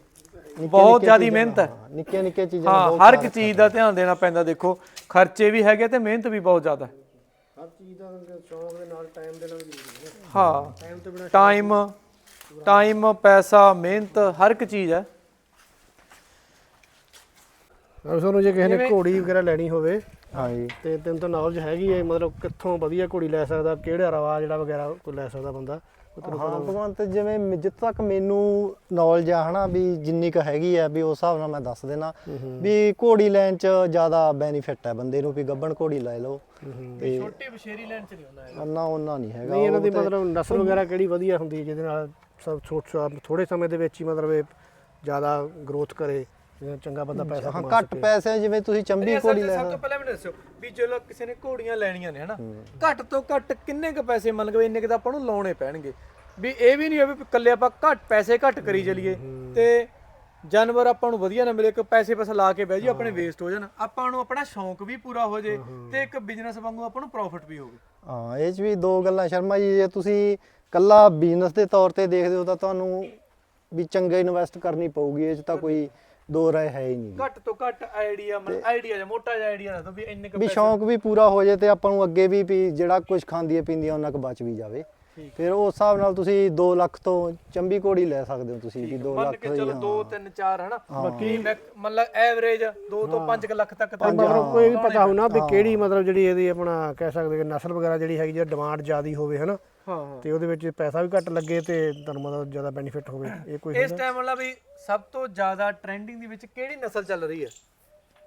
S1: ਬਹੁਤ ਜ਼ਿਆਦੀ ਮਿਹਨਤ ਹੈ।
S4: ਨਿੱਕੀਆਂ ਨਿੱਕੀਆਂ ਚੀਜ਼ਾਂ
S1: ਹਰ ਇੱਕ ਚੀਜ਼ ਦਾ ਧਿਆਨ ਦੇਣਾ ਪੈਂਦਾ ਦੇਖੋ। ਖਰਚੇ ਵੀ ਹੈਗੇ ਤੇ ਮਿਹਨਤ ਵੀ ਬਹੁਤ ਜ਼ਿਆਦਾ ਹੈ।
S2: ਹਰ ਚੀਜ਼ ਦਾ ਸ਼ੌਂਕ ਦੇ ਨਾਲ ਟਾਈਮ ਦੇਣਾ ਵੀ ਜ਼ਰੂਰੀ ਹੈ
S1: ਹਾਂ ਟਾਈਮ ਟਾਈਮ ਪੈਸਾ ਮਿਹਨਤ ਹਰ ਇੱਕ ਚੀਜ਼ ਹੈ।
S2: ਅਗਰ ਤੁਹਾਨੂੰ ਜੇ ਕਿਸੇ ਨੇ ਘੋੜੀ ਵਗੈਰਾ ਲੈਣੀ ਹੋਵੇ
S4: ਹਾਂ ਜੀ
S2: ਤੇ ਤੈਨੂੰ ਤਾਂ ਨੌਲੇਜ ਹੈਗੀ ਹੈ ਮਤਲਬ ਕਿੱਥੋਂ ਵਧੀਆ ਘੋੜੀ ਲੈ ਸਕਦਾ ਕਿਹੜਾ ਰਵਾ ਜਿਹੜਾ ਵਗੈਰਾ ਕੋਈ ਲੈ ਸਕਦਾ ਬੰਦਾ।
S4: ਹਾਂ ਭਗਵੰਤ ਜਿਵੇਂ ਜਿੱਥੋਂ ਤੱਕ ਮੈਨੂੰ ਨੌਲੇਜ ਆ ਹਨਾ ਵੀ ਜਿੰਨੀ ਕੁ ਹੈਗੀ ਆ ਵੀ ਉਸ ਹਿਸਾਬ ਨਾਲ ਮੈਂ ਦੱਸ ਦੇਣਾ। ਵੀ ਘੋੜੀ ਲੈਣ ਚ ਜ਼ਿਆਦਾ ਬੈਨੀਫਿਟ ਹੈ ਬੰਦੇ ਨੂੰ ਵੀ ਗੱਬਣ ਘੋੜੀ ਲੈ ਲਓ। ਤੇ
S1: ਛੋਟੀ ਬਸ਼ੇਰੀ ਲੈਣ ਚ ਨਹੀਂ ਹੁੰਦਾ
S4: ਨਾ ਉਹਨਾਂ ਨਹੀਂ ਹੈਗਾ।
S2: ਨਹੀਂ ਇਹਨਾਂ ਦੀ ਮਤਲਬ ਨਸਲ ਵਗੈਰਾ ਕਿਹੜੀ ਵਧੀਆ ਹੁੰਦੀ ਹੈ ਜਿਹਦੇ ਨਾਲ ਸਭ ਛੋਟ ਥੋੜੇ ਸਮੇਂ ਦੇ ਵਿੱਚ ਹੀ ਮਤਲਬ ਇਹ ਜ਼ਿਆਦਾ ਗਰੋਥ ਕਰੇ। ਜਿਵੇਂ ਚੰਗਾ ਬੰਦਾ ਪੈਸਾ
S4: ਹਾਂ
S2: ਕਮਾ
S4: ਘੱਟ ਪੈਸੇ ਜਿਵੇਂ ਤੁਸੀਂ ਚੰਬੀ
S1: ਅਸਲ
S4: ਘੋੜੀ
S1: ਚ ਸਭ ਤੋਂ ਪਹਿਲਾਂ ਮੈਨੂੰ ਦੱਸੋ ਵੀ ਚਲੋ ਕਿਸੇ ਨੇ ਘੋੜੀਆਂ ਲੈਣੀਆਂ ਨੇ ਹਨਾ? ਘੱਟ ਤੋਂ ਘੱਟ ਕਿੰਨੇ ਕ ਪੈਸੇ ਮੰਨ ਗਏ ਇੰਨੇ ਕ ਤਾਂ ਆਪਾਂ ਨੂੰ ਲਾਉਣੇ ਪੈਣਗੇ? ਵੀ ਇਹ ਵੀ ਨਹੀਂ ਹੋਵੇ ਵੀ ਇਕੱਲੇ ਆਪਾਂ ਘੱਟ ਪੈਸੇ ਘੱਟ ਕਰੀ ਚਲੀਏ ਤੇ ਜਾਨਵਰ ਆਪਾਂ ਨੂੰ ਵਧੀਆ ਨਾ ਮਿਲੇ ਇੱਕ ਪੈਸੇ ਪੈਸਾ ਲਾ ਕੇ ਬਹਿ ਜੀ ਆਪਣੇ ਵੇਸਟ ਹੋ ਜਾਣ। ਆਪਾਂ ਨੂੰ ਆਪਣਾ ਸ਼ੌਂਕ ਵੀ ਪੂਰਾ ਹੋ ਜੇ ਤੇ ਇੱਕ ਬਿਜ਼ਨਸ ਵਾਂਗੂ ਆਪਾਂ ਨੂੰ ਪ੍ਰੋਫਿਟ ਵੀ ਹੋਵੇ।
S4: ਹਾਂ ਇਹ ਚ ਵੀ ਦੋ ਗੱਲਾਂ ਸ਼ਰਮਾ ਜੀ ਜੇ ਤੁਸੀਂ ਕੱਲਾ ਬਿਜ਼ਨਸ ਦੇ ਤੌਰ ਤੇ ਦੇਖਦੇ ਹੋ ਤਾਂ ਤੁਹਾਨੂੰ ਵੀ ਚੰਗਾ ਇਨਵੈਸਟ ਕਰਨੀ ਪਊਗੀ ਇਹ ਚ ਤਾਂ ਕੋਈ ਦੋ ਰਾਏ ਹੈ ਹੀ ਨਹੀਂ।
S1: ਘੱਟ ਤੋਂ ਘੱਟ ਆਈਡੀਆ ਮਤਲਬ ਆਈਡੀਆ ਜਾਂ ਮੋਟਾ ਜਿਹਾ ਆਈਡੀਆ ਨਾ ਦੋ ਵੀ ਇੰਨੇ ਕੁ
S4: ਵੀ
S1: ਪੈਸੇ
S4: ਸ਼ੌਂਕ ਵੀ ਪੂਰਾ ਹੋ ਜੇ ਤੇ ਆਪਾਂ ਨੂੰ ਅੱਗੇ ਵੀ ਵੀ ਜਿਹੜਾ ਕੁਝ ਖਾਂਦੀ ਹੈ ਪੀਂਦੀ ਹੈ ਉਹਨਾਂ ਕੁ ਬਚ ਵੀ ਜਾਵੇ। ਫਿਰ ਉਸ ਹਿਸਾਬ ਨਾਲ ਤੁਸੀਂ 2 ਲੱਖ ਤੋਂ ਚੰਬੀ ਘੋੜੀ ਲੈ ਸਕਦੇ ਹੋ ਤੁਸੀਂ ਵੀ 2
S1: ਮੰਨ
S4: ਲੱਖ
S1: ਕੇ ਚਲੋ
S4: ਹਾਂ।
S1: 2 3 4 ਹਨਾ? ਬਾਕੀ ਮਤਲਬ ਐਵਰੇਜ 2 ਤੋਂ 5 ਲੱਖ ਤੱਕ ਤਾਂ
S2: ਮਤਲਬ ਕੋਈ ਵੀ ਪਤਾ ਹੋਣਾ ਵੀ ਕਿਹੜੀ ਮਤਲਬ ਜਿਹੜੀ ਇਹਦੀ ਆਪਣਾ ਕਹਿ ਸਕਦੇ ਕਿ ਨਸਲ ਵਗੈਰਾ ਜਿਹੜੀ ਹੈਗੀ ਜੇ ਡਿਮਾਂਡ ਜ਼ਿਆਦੀ ਹੋਵੇ ਹਨਾ?
S1: ਹਾਂ
S2: ਤੇ ਉਹਦੇ ਵਿੱਚ ਪੈਸਾ ਵੀ ਘੱਟ ਲੱਗੇ ਤੇ ਤੁਹਾਨੂੰ ਮਤਲਬ ਜ਼ਿਆਦਾ ਬੈਨੀਫਿਟ ਹੋਵੇ। ਇਹ ਕੋਈ
S1: ਇਸ ਟਾਈਮ ਵਾਲਾ ਵੀ ਸਭ ਤੋਂ ਜ਼ਿਆਦਾ ਟ੍ਰੈਂਡਿੰਗ ਦੇ ਵਿੱਚ ਕਿਹੜੀ ਨਸਲ ਚੱਲ ਰਹੀ ਹੈ?